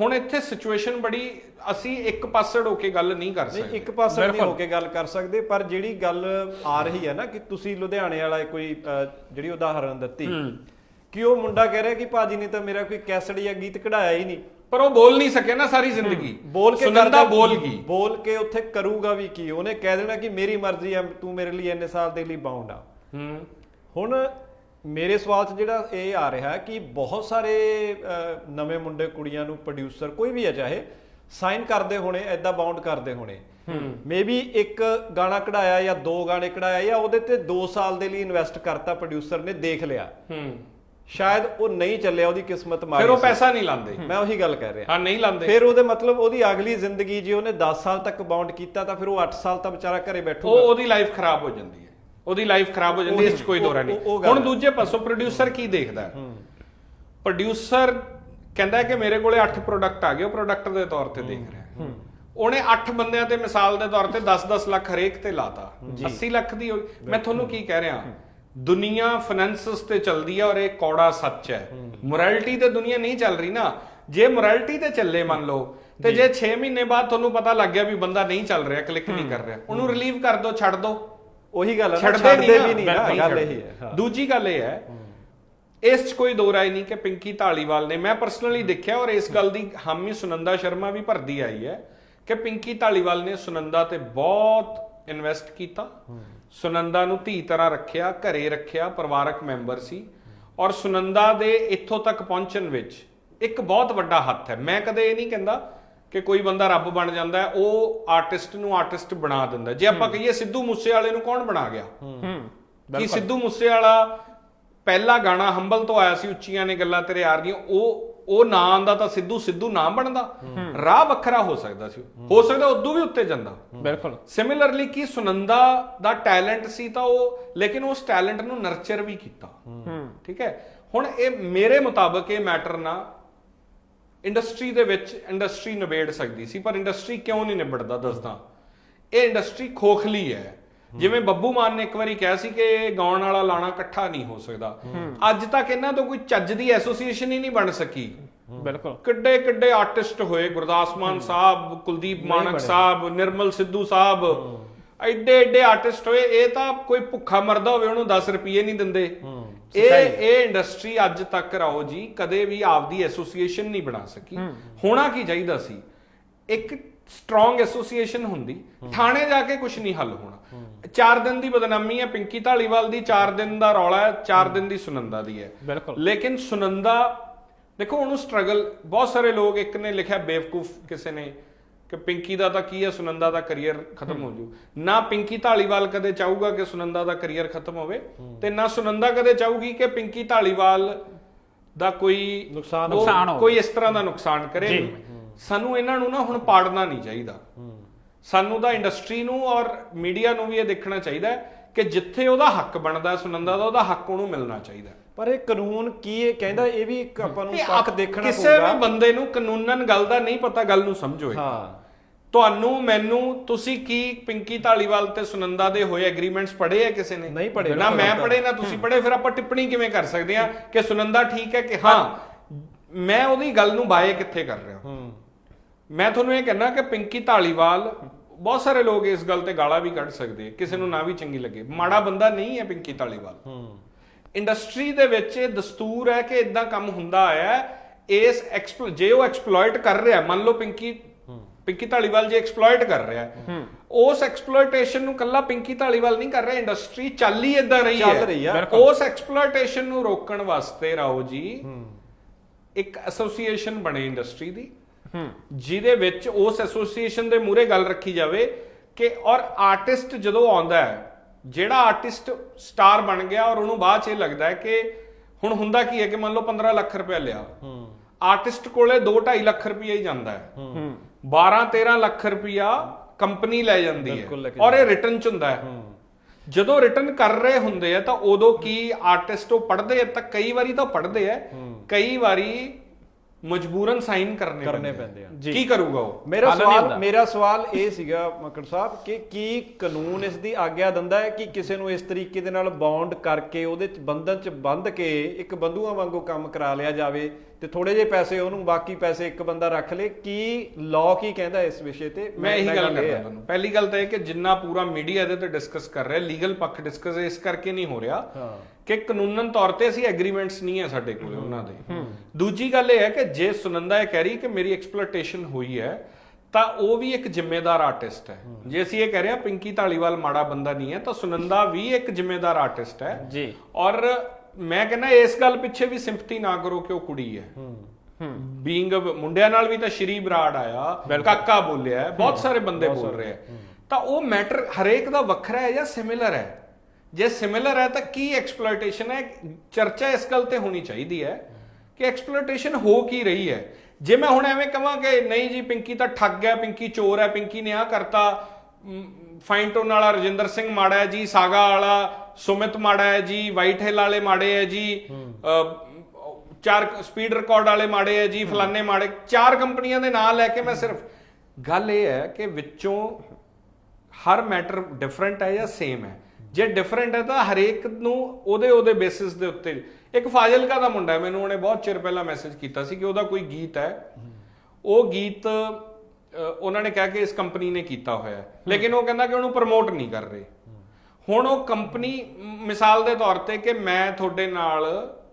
ਹੁਣ ਇੱਥੇ ਸਿਚੁਏਸ਼ਨ ਬੜੀ ਅਸੀਂ ਇੱਕ ਪਾਸੜ ਹੋ ਕੇ ਗੱਲ ਨਹੀਂ ਕਰ ਨਹੀਂ ਸਕਦੇ। ਇੱਕ ਪਾਸੇ ਨਹੀਂ ਹੋ ਕੇ ਗੱਲ ਕਰ ਸਕਦੇ ਪਰ ਜਿਹੜੀ ਗੱਲ ਆ ਰਹੀ ਹੈ ਨਾ ਕਿ ਤੁਸੀਂ ਲੁਧਿਆਣੇ ਵਾਲਾ ਕੋਈ ਜਿਹੜੀ ਉਦਾਹਰਨ ਦਿੱਤੀ ਕਿ ਉਹ ਮੁੰਡਾ ਕਹਿ ਰਿਹਾ ਕਿ ਭਾਜੀ ਨੇ ਤਾਂ ਮੇਰਾ ਕੋਈ ਕੈਸਟ ਜਾਂ ਗੀਤ ਕਢਾਇਆ ਹੀ ਨਹੀਂ। ਪਰ ਉਹ ਬੋਲ ਨਹੀਂ ਸਕਿਆ ਨਾ ਸਾਰੀ ਜ਼ਿੰਦਗੀ। ਬੋਲ ਕੇ ਸੁਨੰਦਾ ਕਰਦਾ- ਬੋਲ ਗਈ ਬੋਲ ਕੇ ਉੱਥੇ ਕਰੂਗਾ ਵੀ ਕੀ? ਉਹਨੇ ਕਹਿ ਦੇਣਾ ਕਿ ਮੇਰੀ ਮਰਜ਼ੀ ਆ ਤੂੰ ਮੇਰੇ ਲਈ ਇੰਨੇ ਸਾਲ ਦੇ ਲਈ ਬਾਉਂਡ ਆ। ਹੂੰ। ਹੁਣ ਮੇਰੇ ਸਵਾਲ 'ਚ ਜਿਹੜਾ ਇਹ ਆ ਰਿਹਾ ਕਿ ਬਹੁਤ ਸਾਰੇ ਨਵੇਂ ਮੁੰਡੇ ਕੁੜੀਆਂ ਨੂੰ ਪ੍ਰੋਡਿਊਸਰ ਕੋਈ ਵੀ ਹੈ ਚਾਹੇ ਸਾਈਨ ਕਰਦੇ ਹੋਣੇ ਐਦਾਂ ਬਾਉਂਡ ਕਰਦੇ ਹੋਣੇ। ਮੇਬੀ ਇੱਕ ਗਾਣਾ ਕਢਾਇਆ ਜਾਂ ਦੋ ਗਾਣੇ ਕਢਾਇਆ ਜਾਂ ਉਹਦੇ ਤੇ 2 ਸਾਲ ਦੇ ਲਈ ਇਨਵੈਸਟ ਕਰਤਾ ਪ੍ਰੋਡਿਊਸਰ ਨੇ ਦੇਖ ਲਿਆ। ਸ਼ਾਇਦ ਉਹ ਨਹੀਂ ਚੱਲਿਆ ਉਹਦੀ ਕਿਸਮਤ ਮਾਰੀ ਫਿਰ ਉਹ। ਪੈਸਾ ਨਹੀਂ ਲਾਉਂਦੇ ਮੈਂ ਉਹੀ ਗੱਲ ਕਹਿ ਰਿਹਾ ਹਾਂ ਨਹੀਂ ਲਾਉਂਦੇ ਫਿਰ ਉਹਦੇ ਮਤਲਬ ਉਹਦੀ ਅਗਲੀ ਜ਼ਿੰਦਗੀ ਜੇ ਉਹਨੇ 10 ਸਾਲ ਤੱਕ ਬਾਉਂਡ ਕੀਤਾ ਤਾਂ ਫਿਰ ਉਹ 8 ਸਾਲ ਤਾਂ ਵਿਚਾਰਾ ਘਰੇ ਉਹ ਬੈਠੂਗਾ ਉਹਦੀ ਲਾਈਫ ਖਰਾਬ ਹੋ ਜਾਂਦੀ ਹੈ ਉਹਦੀ ਲਾਈਫ ਖਰਾਬ ਹੋ ਜਾਂਦੀ ਹੈ ਇਸ 'ਚ ਕੋਈ ਉਹ- ਦੋਰਾ ਨਹੀਂ ਉਹ- ਉਹ ਹੁਣ। ਦੂਜੇ ਪਾਸੋਂ ਪ੍ਰੋਡਿਊਸਰ ਕੀ ਦੇਖਦਾ ਪ੍ਰੋਡਿਊਸਰ ਕਹਿੰਦਾ ਕਿ ਮੇਰੇ ਕੋਲੇ 8 ਪ੍ਰੋਡਕਟ ਆ ਗਏ ਉਹ ਪ੍ਰੋਡਕਟ ਦੇ ਤੌਰ ਤੇ ਦੇਖ ਰਿਹਾ ਹੈ ਉਹਨੇ 8 ਬੰਦਿਆਂ ਤੇ ਮਿਸਾਲ ਦੇ ਤੌਰ ਤੇ 10-10 ਲੱਖ ਹਰੇਕ ਤੇ ਲਾਤਾ 80 ਲੱਖ ਦੀ ਮੈਂ ਤੁਹਾਨੂੰ ਕੀ ਕਹਿ ਰਿਹਾ ਦੁਨੀਆ ਫਾਈਨੈਂਸਸ ਤੇ ਚੱਲਦੀ ਹੈ ਔਰ ਇਹ ਕੌੜਾ ਸੱਚ ਹੈ। ਮੋਰੈਲਿਟੀ ਤੇ ਦੁਨੀਆ ਨਹੀਂ ਚੱਲ ਰਹੀ ਨਾ। ਜੇ ਮੋਰੈਲਿਟੀ ਤੇ ਚੱਲੇ ਮੰਨ ਲਓ ਤੇ ਜੇ। 6 ਮਹੀਨੇ ਬਾਅਦ ਤੁਹਾਨੂੰ ਪਤਾ ਲੱਗ ਗਿਆ ਵੀ ਬੰਦਾ ਨਹੀਂ ਚੱਲ ਰਿਹਾ ਕਲਿੱਕ ਨਹੀਂ ਕਰ ਰਿਹਾ ਉਹਨੂੰ ਰਿਲੀਵ ਕਰ ਦਿਓ ਛੱਡ ਦਿਓ ਉਹੀ ਗੱਲ ਹੈ ਛੱਡਦੇ ਨਹੀਂ ਵੀ ਨਹੀਂ ਨਾ ਗੱਲ। ਇਹੀ ਹਾਂ। ਦੂਜੀ ਗੱਲ ਇਹ ਹੈ ਇਸ 'ਚ ਕੋਈ ਦੋ ਰਾਏ ਨਹੀਂ ਕਿ ਪਿੰਕੀ ਢਾਲੀਵਾਲ ਨੇ ਮੈਂ ਪਰਸਨਲੀ ਦੇਖਿਆ ਔਰ ਇਸ ਗੱਲ ਦੀ ਹਾਮੀ ਸੁਨੰਦਾ ਸ਼ਰਮਾ ਵੀ ਭਰਦੀ ਆਈ ਹੈ ਕਿ ਪਿੰਕੀ ਢਾਲੀਵਾਲ ਨੇ ਸੁਨੰਦਾ ਤੇ ਬਹੁਤ ਇਨਵੈਸਟ ਕੀਤਾ। ਸੁਨੰਦਾ ਨੂੰ ਧੀ ਤਰ੍ਹਾਂ ਰੱਖਿਆ ਘਰੇ ਰੱਖਿਆ ਪਰਿਵਾਰਕ ਮੈਂਬਰ ਸੀ। ਔਰ ਸੁਨੰਦਾ ਦੇ ਇੱਥੋਂ ਤੱਕ ਪਹੁੰਚਣ ਵਿੱਚ ਇੱਕ ਬਹੁਤ ਵੱਡਾ ਹੱਥ ਹੈ। ਮੈਂ ਕਦੇ ਇਹ ਨਹੀਂ ਕਹਿੰਦਾ ਕਿ ਕੋਈ ਬੰਦਾ ਰੱਬ ਬਣ ਜਾਂਦਾ ਹੈ ਉਹ ਆਰਟਿਸਟ ਨੂੰ ਆਰਟਿਸਟ ਬਣਾ ਦਿੰਦਾ ਜੇ ਆਪਾਂ ਕਹੀਏ ਸਿੱਧੂ ਮੂਸੇਵਾਲੇ ਨੂੰ ਕੌਣ ਬਣਾ ਗਿਆ? ਹੂੰ। ਕਿ ਸਿੱਧੂ ਮੂਸੇਵਾਲਾ ਪਹਿਲਾ ਗਾਣਾ ਹੰਬਲ ਤੋਂ ਆਇਆ ਸੀ ਉੱਚੀਆਂ ਨੇ ਗੱਲਾਂ ਤੇਰੇ ਯਾਰ ਦੀਆਂ ਉਹ ਉਹ ਨਾਂ ਆਂਦਾ ਤਾਂ ਸਿੱਧੂ ਸਿੱਧੂ ਨਾ ਬਣਦਾ। ਰਾਹ ਵੱਖਰਾ ਹੋ ਸਕਦਾ ਸੀ। ਹੋ ਸਕਦਾ ਉਦੋਂ ਵੀ ਉੱਤੇ ਜਾਂਦਾ। ਬਿਲਕੁਲ। ਸਿਮਿਲਰਲੀ ਕੀ ਸੁਨੰਦਾ ਦਾ ਟੈਲੈਂਟ ਸੀ ਤਾਂ ਉਹ ਲੇਕਿਨ ਉਸ ਟੈਲੈਂਟ ਨੂੰ ਨਰਚਰ ਵੀ ਕੀਤਾ। ਠੀਕ ਹੈ? ਹੁਣ ਇਹ ਮੇਰੇ ਮੁਤਾਬਕ ਇਹ ਮੈਟਰ ਨਾ ਇੰਡਸਟਰੀ ਦੇ ਵਿੱਚ ਇੰਡਸਟਰੀ ਨਿਬੇੜ ਸਕਦੀ ਸੀ ਪਰ ਇੰਡਸਟਰੀ ਕਿਉਂ ਨਹੀਂ ਨਿਬੜਦਾ ਦੱਸਦਾ। ਇਹ ਇੰਡਸਟਰੀ ਖੋਖਲੀ ਹੈ। ਜਿਵੇਂ ਬੱਬੂ ਮਾਨ ਨੇ ਇੱਕ ਵਾਰੀ ਕਿਹਾ ਸੀ ਕਿ ਗਾਉਣ ਵਾਲਾ ਲਾਣਾ ਇਕੱਠਾ ਨਹੀਂ ਹੋ ਸਕਦਾ। ਅੱਜ ਤੱਕ ਇਹਨਾਂ ਤੋਂ ਕੋਈ ਚੱਜ ਦੀ ਐਸੋਸੀਏਸ਼ਨ ਹੀ ਨਹੀਂ ਬਣ ਸਕੀ। ਬਿਲਕੁਲ। ਕਿੱਡੇ ਕਿੱਡੇ ਆਰਟਿਸਟ ਹੋਏ ਗੁਰਦਾਸ ਮਾਨ ਸਾਹਿਬ ਕੁਲਦੀਪ ਮਾਨਕ ਸਾਹਿਬ ਨਿਰਮਲ ਸਿੱਧੂ ਸਾਹਿਬ। ਐਡੇ ਐਡੇ ਆਰਟਿਸਟ ਹੋਏ ਇਹ ਤਾਂ ਕੋਈ ਭੁੱਖਾ ਮਰਦਾ ਹੋਵੇ ਉਹਨੂੰ 10 ਰੁਪਏ ਨਹੀਂ ਦਿੰਦੇ। ਇਹ ਇਹ ਇੰਡਸਟਰੀ ਅੱਜ ਤੱਕ ਰਾਓ ਜੀ ਕਦੇ ਵੀ ਆਪਦੀ ਐਸੋਸੀਏਸ਼ਨ ਨਹੀਂ ਬਣਾ ਸਕੀ। ਹੋਣਾ ਕੀ ਚਾਹੀਦਾ ਸੀ? ਇੱਕ ਸਟਰੋਂਗ ਐਸੋਸੀਏਸ਼ਨ ਹੁੰਦੀ। ਥਾਣੇ ਜਾ ਕੇ ਕੁਝ ਨਹੀਂ ਹੱਲ ਹੋਣਾ। 4 ਦਿਨ ਦੀ ਬਦਨਾਮੀ ਹੈ ਪਿੰਕੀ ਢਾਲੀਵਾਲ ਦੀ 4 ਦਿਨ ਦਾ ਰੌਲਾ ਹੈ 4 ਦਿਨ ਦੀ ਸੁਨੰਦਾ ਦੀ ਹੈ। ਬਿਲਕੁਲ। ਲੇਕਿਨ ਸੁਨੰਦਾ ਦੇਖੋ ਉਹਨੂੰ ਸਟਰਗਲ ਬਹੁਤ ਸਾਰੇ ਲੋਕ ਇੱਕ ਨੇ ਲਿਖਿਆ ਬੇਵਕੂਫ ਕਿਸੇ ਨੇ ਕਿ ਪਿੰਕੀ ਦਾ ਤਾਂ ਕੀ ਹੈ ਸੁਨੰਦਾ ਦਾ ਕੈਰੀਅਰ ਖਤਮ ਹੋ। ਜੂ। ਨਾ ਪਿੰਕੀ ਢਾਲੀਵਾਲ ਕਦੇ ਚਾਹੂਗਾ ਕਿ ਸੁਨੰਦਾ ਦਾ ਕੈਰੀਅਰ ਖਤਮ ਹੋਵੇ ਤੇ ਨਾ ਸੁਨੰਦਾ ਕਦੇ ਚਾਹੂਗੀ ਕਿ ਪਿੰਕੀ ਢਾਲੀਵਾਲ ਦਾ ਕੋਈ ਨੁਕਸਾਨ। ਕੋਈ ਇਸ ਤਰ੍ਹਾਂ ਦਾ ਨੁਕਸਾਨ ਕਰੇ। ਸਾਨੂੰ ਇਹਨਾਂ ਨੂੰ ਨਾ ਹੁਣ ਪਾੜਨਾ ਨਹੀਂ ਚਾਹੀਦਾ। ਸਾਨੂੰ ਤਾਂ ਇੰਡਸਟਰੀ ਨੂੰ ਔਰ ਮੀਡੀਆ ਨੂੰ ਵੀ ਇਹ ਦੇਖਣਾ ਚਾਹੀਦਾ ਕਿ ਜਿੱਥੇ ਉਹਦਾ ਹੱਕ ਬਣਦਾ ਸੁਨੰਦਾ ਦਾ ਉਹਦਾ ਹੱਕ ਉਹਨੂੰ ਮਿਲਣਾ ਚਾਹੀਦਾ। ਪਰ ਇਹ ਕਾਨੂੰਨ ਕੀ ਇਹ ਕਹਿੰਦਾ ਇਹ ਵੀ ਇੱਕ ਆਪਾਂ ਨੂੰ ਪੱਖ ਦੇਖਣਾ ਕਿਸੇ ਪਊਗਾ ਵੀ ਬੰਦੇ ਨੂੰ ਕਾਨੂੰਨਨ ਗੱਲ ਦਾ ਨਹੀਂ ਪਤਾ ਗੱਲ ਨੂੰ ਸਮਝੋ। ਹਾਂ ਤੁਹਾਨੂੰ ਮੈਨੂੰ ਤੁਸੀਂ ਕੀ ਪਿੰਕੀ ਢਾਲੀਵਾਲ ਤੇ ਸੁਨੰਦਾ ਦੇ ਹੋਏ ਐਗਰੀਮੈਂਟਸ ਪੜ੍ਹੇ ਆ ਕਿਸੇ ਨੇ ਨਹੀਂ ਪੜ੍ਹੇ, ਨਾ ਮੈਂ। ਪੜ੍ਹੇ ਨਾ ਤੁਸੀਂ ਪੜ੍ਹੇ ਫਿਰ ਆਪਾਂ ਟਿੱਪਣੀ ਕਿਵੇਂ ਕਰ ਸਕਦੇ ਆ ਕਿ ਸੁਨੰਦਾ ਠੀਕ ਹੈ ਕਿ ਹਾਂ ਮੈਂ ਉਹਦੀ ਗੱਲ ਨੂੰ ਬਾਏ ਕਿੱਥੇ ਕਰ ਰਿਹਾ ਹੂੰ ਮੈਂ ਤੁਹਾਨੂੰ ਇਹ ਕਹਿਣਾ ਕਿ ਪਿੰਕੀ ਢਾਲੀਵਾਲ ਬਹੁਤ ਸਾਰੇ ਲੋਕ ਇਸ ਗੱਲ ਤੇ ਗਾਲਾਂ ਵੀ ਕੱਢ ਸਕਦੇ ਕਿਸੇ ਨੂੰ ਨਾ ਵੀ ਚੰਗੀ ਲੱਗੇ। ਮਾੜਾ ਬੰਦਾ ਨਹੀਂ ਹੈ ਪਿੰਕੀ ਢਾਲੀਵਾਲ ਹੂੰ। ਇੰਡਸਟਰੀ ਦੇ ਵਿੱਚ ਇਹ ਦਸਤੂਰ ਹੈ ਕਿ ਇਦਾਂ ਕੰਮ ਹੁੰਦਾ ਆਇਆ। ਇਸ ਜੇ ਉਹ ਐਕਸਪਲੋਇਟ ਕਰ ਰਿਹਾ ਮੰਨ ਲਓ ਪਿੰਕੀ ਪਿੰਕੀ ਢਾਲੀਵਾਲ ਜੇ ਐਕਸਪਲੋਇਟ ਕਰ ਰਿਹਾ ਹੈ ਉਸ ਐਕਸਪਲੋਇਟੇਸ਼ਨ ਨੂੰ ਕੱਲਾ ਪਿੰਕੀ ਢਾਲੀਵਾਲ ਨਹੀਂ ਕਰ ਰਿਹਾ ਇੰਡਸਟਰੀ ਚੱਲ ਹੀ ਇਦਾਂ ਰਹੀ ਹੈ। ਚੱਲ ਰਹੀ। ਉਸ ਐਕਸਪਲੋਇਟੇਸ਼ਨ ਨੂੰ ਰੋਕਣ ਵਾਸਤੇ ਰਾਓ ਜੀ ਇੱਕ ਐਸੋਸੀਏਸ਼ਨ ਬਣੇ ਇੰਡਸਟਰੀ ਦੀ। ਜਿਹਦੇ ਵਿੱਚ ਉਸ ਐਸੋਸੀਏਸ਼ਨ ਦੇ ਮੂਹਰੇ ਗੱਲ ਰੱਖੀ ਜਾਵੇ ਕਿ ਔਰ ਆਰਟਿਸਟ ਜਦੋਂ ਆਉਂਦਾ ਹੈ ਜਿਹੜਾ ਆਰਟਿਸਟ ਸਟਾਰ ਬਣ ਗਿਆ ਔਰ ਉਹਨੂੰ ਬਾਅਦ ਚ ਇਹ ਲੱਗਦਾ ਹੈ ਕਿ ਹੁਣ ਹੁੰਦਾ ਕੀ ਹੈ ਕਿ ਮੰਨ ਲਓ 15 ਲੱਖ ਰੁਪਏ ਲਿਆ। ਹੂੰ। ਆਰਟਿਸਟ ਕੋਲੇ 2.5 ਲੱਖ ਰੁਪਏ ਹੀ ਜਾਂਦਾ ਹੈ। ਹੂੰ। 12 13 ਲੱਖ ਰੁਪਇਆ ਕੰਪਨੀ ਲੈ ਜਾਂਦੀ ਹੈ ਔਰ ਇਹ ਰਿਟਰਨ ਚ ਹੁੰਦਾ ਹੈ। ਜਦੋਂ ਰਿਟਰਨ ਕਰ ਰਹੇ ਹੁੰਦੇ ਆ ਤਾਂ ਉਦੋਂ ਕੀ ਆਰਟਿਸਟ ਉਹ ਪੜ੍ਹਦੇ ਆ ਤਾਂ ਕਈ ਵਾਰੀ ਤਾਂ ਪੜ੍ਹਦੇ ਆ। ਕਈ ਵਾਰੀ ਮਜਬੂਰਨ ਸਾਈਨ ਕਰਨੇ ਕਰਨੇ ਪੈਂਦੇ ਆ। ਕੀ ਕਰੂਗਾ ਉਹ ਮੇਰਾ ਸਵਾਲ। ਮੇਰਾ ਸਵਾਲ ਇਹ ਸੀਗਾ ਮੱਕੜ ਸਾਹਿਬ ਕਿ ਕੀ ਕਾਨੂੰਨ ਇਸ ਦੀ ਆਗਿਆ ਦਿੰਦਾ ਹੈ ਕਿ ਕਿਸੇ ਨੂੰ ਇਸ ਤਰੀਕੇ ਦੇ ਨਾਲ ਬੌਂਡ ਕਰਕੇ ਉਹਦੇ ਚ ਬੰਧਨ ਚ ਬੰਧ ਕੇ ਇੱਕ ਬੰਧੂਆਂ ਵਾਂਗੂ ਕੰਮ ਕਰਾ ਲਿਆ ਜਾਵੇ ਤੇ ਥੋੜੇ ਜਿਹੇ ਪੈਸੇ ਉਹਨੂੰ ਬਾਕੀ ਪੈਸੇ ਇੱਕ ਬੰਦਾ ਰੱਖ ਲੇ। ਕੀ ਲਾਅ ਕੀ ਕਹਿੰਦਾ ਇਸ ਵਿਸ਼ੇ ਤੇ? ਮੈਂ ਇਹੀ ਗੱਲ ਕਰਦਾ। ਤੁਹਾਨੂੰ। ਪਹਿਲੀ ਗੱਲ ਤਾਂ ਇਹ ਕਿ ਜਿੰਨਾ ਪੂਰਾ ਮੀਡੀਆ ਇਹਦੇ ਤੇ ਡਿਸਕਸ ਕਰ ਰਿਹਾ ਲੀਗਲ ਪੱਖ ਡਿਸਕਸ ਇਸ ਕਰਕੇ ਨਹੀਂ ਹੋ ਰਿਹਾ ਕਿ ਕਾਨੂੰਨਨ ਤੌਰ ਤੇ ਅਸੀਂ ਐਗਰੀਮੈਂਟਸ ਨਹੀਂ ਹੈ ਸਾਡੇ ਕੋਲ ਉਹਨਾਂ ਦੇ। ਦੂਜੀ ਗੱਲ ਇਹ ਹੈ ਕਿ ਜੇ ਸੁਨੰਦਾ ਇਹ ਕਹਿ ਰਹੀ ਕਿ ਮੇਰੀ ਐਕਸਪਲੋਇਟੇਸ਼ਨ ਹੋਈ ਹੈ ਤਾਂ ਉਹ ਵੀ ਇੱਕ ਜ਼ਿੰਮੇਦਾਰ ਆਰਟਿਸਟ ਹੈ। ਜੇ ਅਸੀਂ ਇਹ ਕਹਿ ਰਹੇ ਹਾਂ ਪਿੰਕੀ ਢਾਲੀਵਾਲ ਮਾੜਾ ਬੰਦਾ ਨਹੀਂ ਹੈ ਤਾਂ ਸੁਨੰਦਾ ਵੀ ਇੱਕ ਜ਼ਿੰਮੇਦਾਰ ਆਰਟਿਸਟ ਹੈ। ਜੀ। ਔਰ ਮੈਂ ਕਹਿੰਦਾ ਇਸ ਗੱਲ ਪਿੱਛੇ ਵੀ ਸਿੰਪਥੀ ਨਾ ਕਰੋ ਕਿ ਉਹ ਕੁੜੀ ਹੈ। ਹੂੰ। ਬੀਇੰਗ ਮੁੰਡਿਆਂ ਨਾਲ ਵੀ ਤਾਂ ਸ਼੍ਰੀ ਬਰਾੜ ਆਇਆ ਕਾਕਾ ਬੋਲਿਆ ਬਹੁਤ ਸਾਰੇ ਬੰਦੇ ਬੋਲ ਰਹੇ ਆ। ਤਾਂ ਉਹ ਮੈਟਰ ਹਰੇਕ ਦਾ ਵੱਖਰਾ ਹੈ ਜਾਂ ਸਿਮਿਲਰ ਹੈ? ਜੇ ਸਿਮਿਲਰ ਹੈ ਤਾਂ ਕੀ ਐਕਸਪਲੋਇਟੇਸ਼ਨ ਹੈ? ਚਰਚਾ ਇਸ ਗੱਲ ਤੇ ਹੋਣੀ ਚਾਹੀਦੀ ਹੈ ਕਿ ਐਕਸਪਲੋਇਟੇਸ਼ਨ ਹੋ ਕੀ ਰਹੀ ਹੈ? ਜੇ ਮੈਂ ਹੁਣ ਐਵੇਂ ਕਹਾਂ ਕਿ ਨਹੀਂ ਜੀ ਪਿੰਕੀ ਤਾਂ ਠੱਗ ਹੈ ਪਿੰਕੀ ਚੋਰ ਹੈ ਪਿੰਕੀ ਨੇ ਆ ਕਰਤਾ। ਫਾਈਨ ਟੋਨ ਵਾਲਾ ਰਜਿੰਦਰ ਸਿੰਘ ਮਾੜਾ ਜੀ ਸਾਗਾ ਵਾਲਾ ਸੁਮਿਤ ਮਾੜਾ ਹੈ ਜੀ ਵਾਈਟ ਹਿੱਲ ਵਾਲੇ ਮਾੜੇ ਹੈ ਜੀ ਚਾਰ ਸਪੀਡ ਰਿਕਾਰਡ ਵਾਲੇ ਮਾੜੇ ਹੈ ਜੀ ਫਲਾਨੇ ਮਾੜੇ। ਚਾਰ ਕੰਪਨੀਆਂ ਦੇ ਨਾਂ ਲੈ ਕੇ ਮੈਂ ਸਿਰਫ ਗੱਲ ਇਹ ਹੈ ਕਿ ਵਿੱਚੋਂ ਹਰ ਮੈਟਰ ਡਿਫਰੈਂਟ ਹੈ ਜਾਂ ਸੇਮ ਹੈ। ਜੇ ਡਿਫਰੈਂਟ ਹੈ ਤਾਂ ਹਰੇਕ ਨੂੰ ਉਹਦੇ ਉਹਦੇ ਬੇਸਿਸ ਦੇ ਉੱਤੇ। ਇੱਕ ਫਾਜ਼ਿਲਕਾ ਦਾ ਮੁੰਡਾ ਹੈ, ਮੈਨੂੰ ਉਹਨੇ ਬਹੁਤ ਚਿਰ ਪਹਿਲਾਂ ਮੈਸੇਜ ਕੀਤਾ ਸੀ ਕਿ ਉਹਦਾ ਕੋਈ ਗੀਤ ਹੈ। ਉਹ ਗੀਤ ਉਹਨਾਂ ਨੇ ਕਿਹਾ ਕਿ ਇਸ ਕੰਪਨੀ ਨੇ ਕੀਤਾ ਹੋਇਆ ਲੇਕਿਨ ਉਹ ਕਹਿੰਦਾ ਕਿ ਉਹਨੂੰ ਪ੍ਰਮੋਟ ਨਹੀਂ ਕਰ ਰਹੇ। ਹੁਣ ਉਹ ਕੰਪਨੀ ਮਿਸਾਲ ਦੇ ਤੌਰ ਤੇ ਕਿ ਮੈਂ ਤੁਹਾਡੇ ਨਾਲ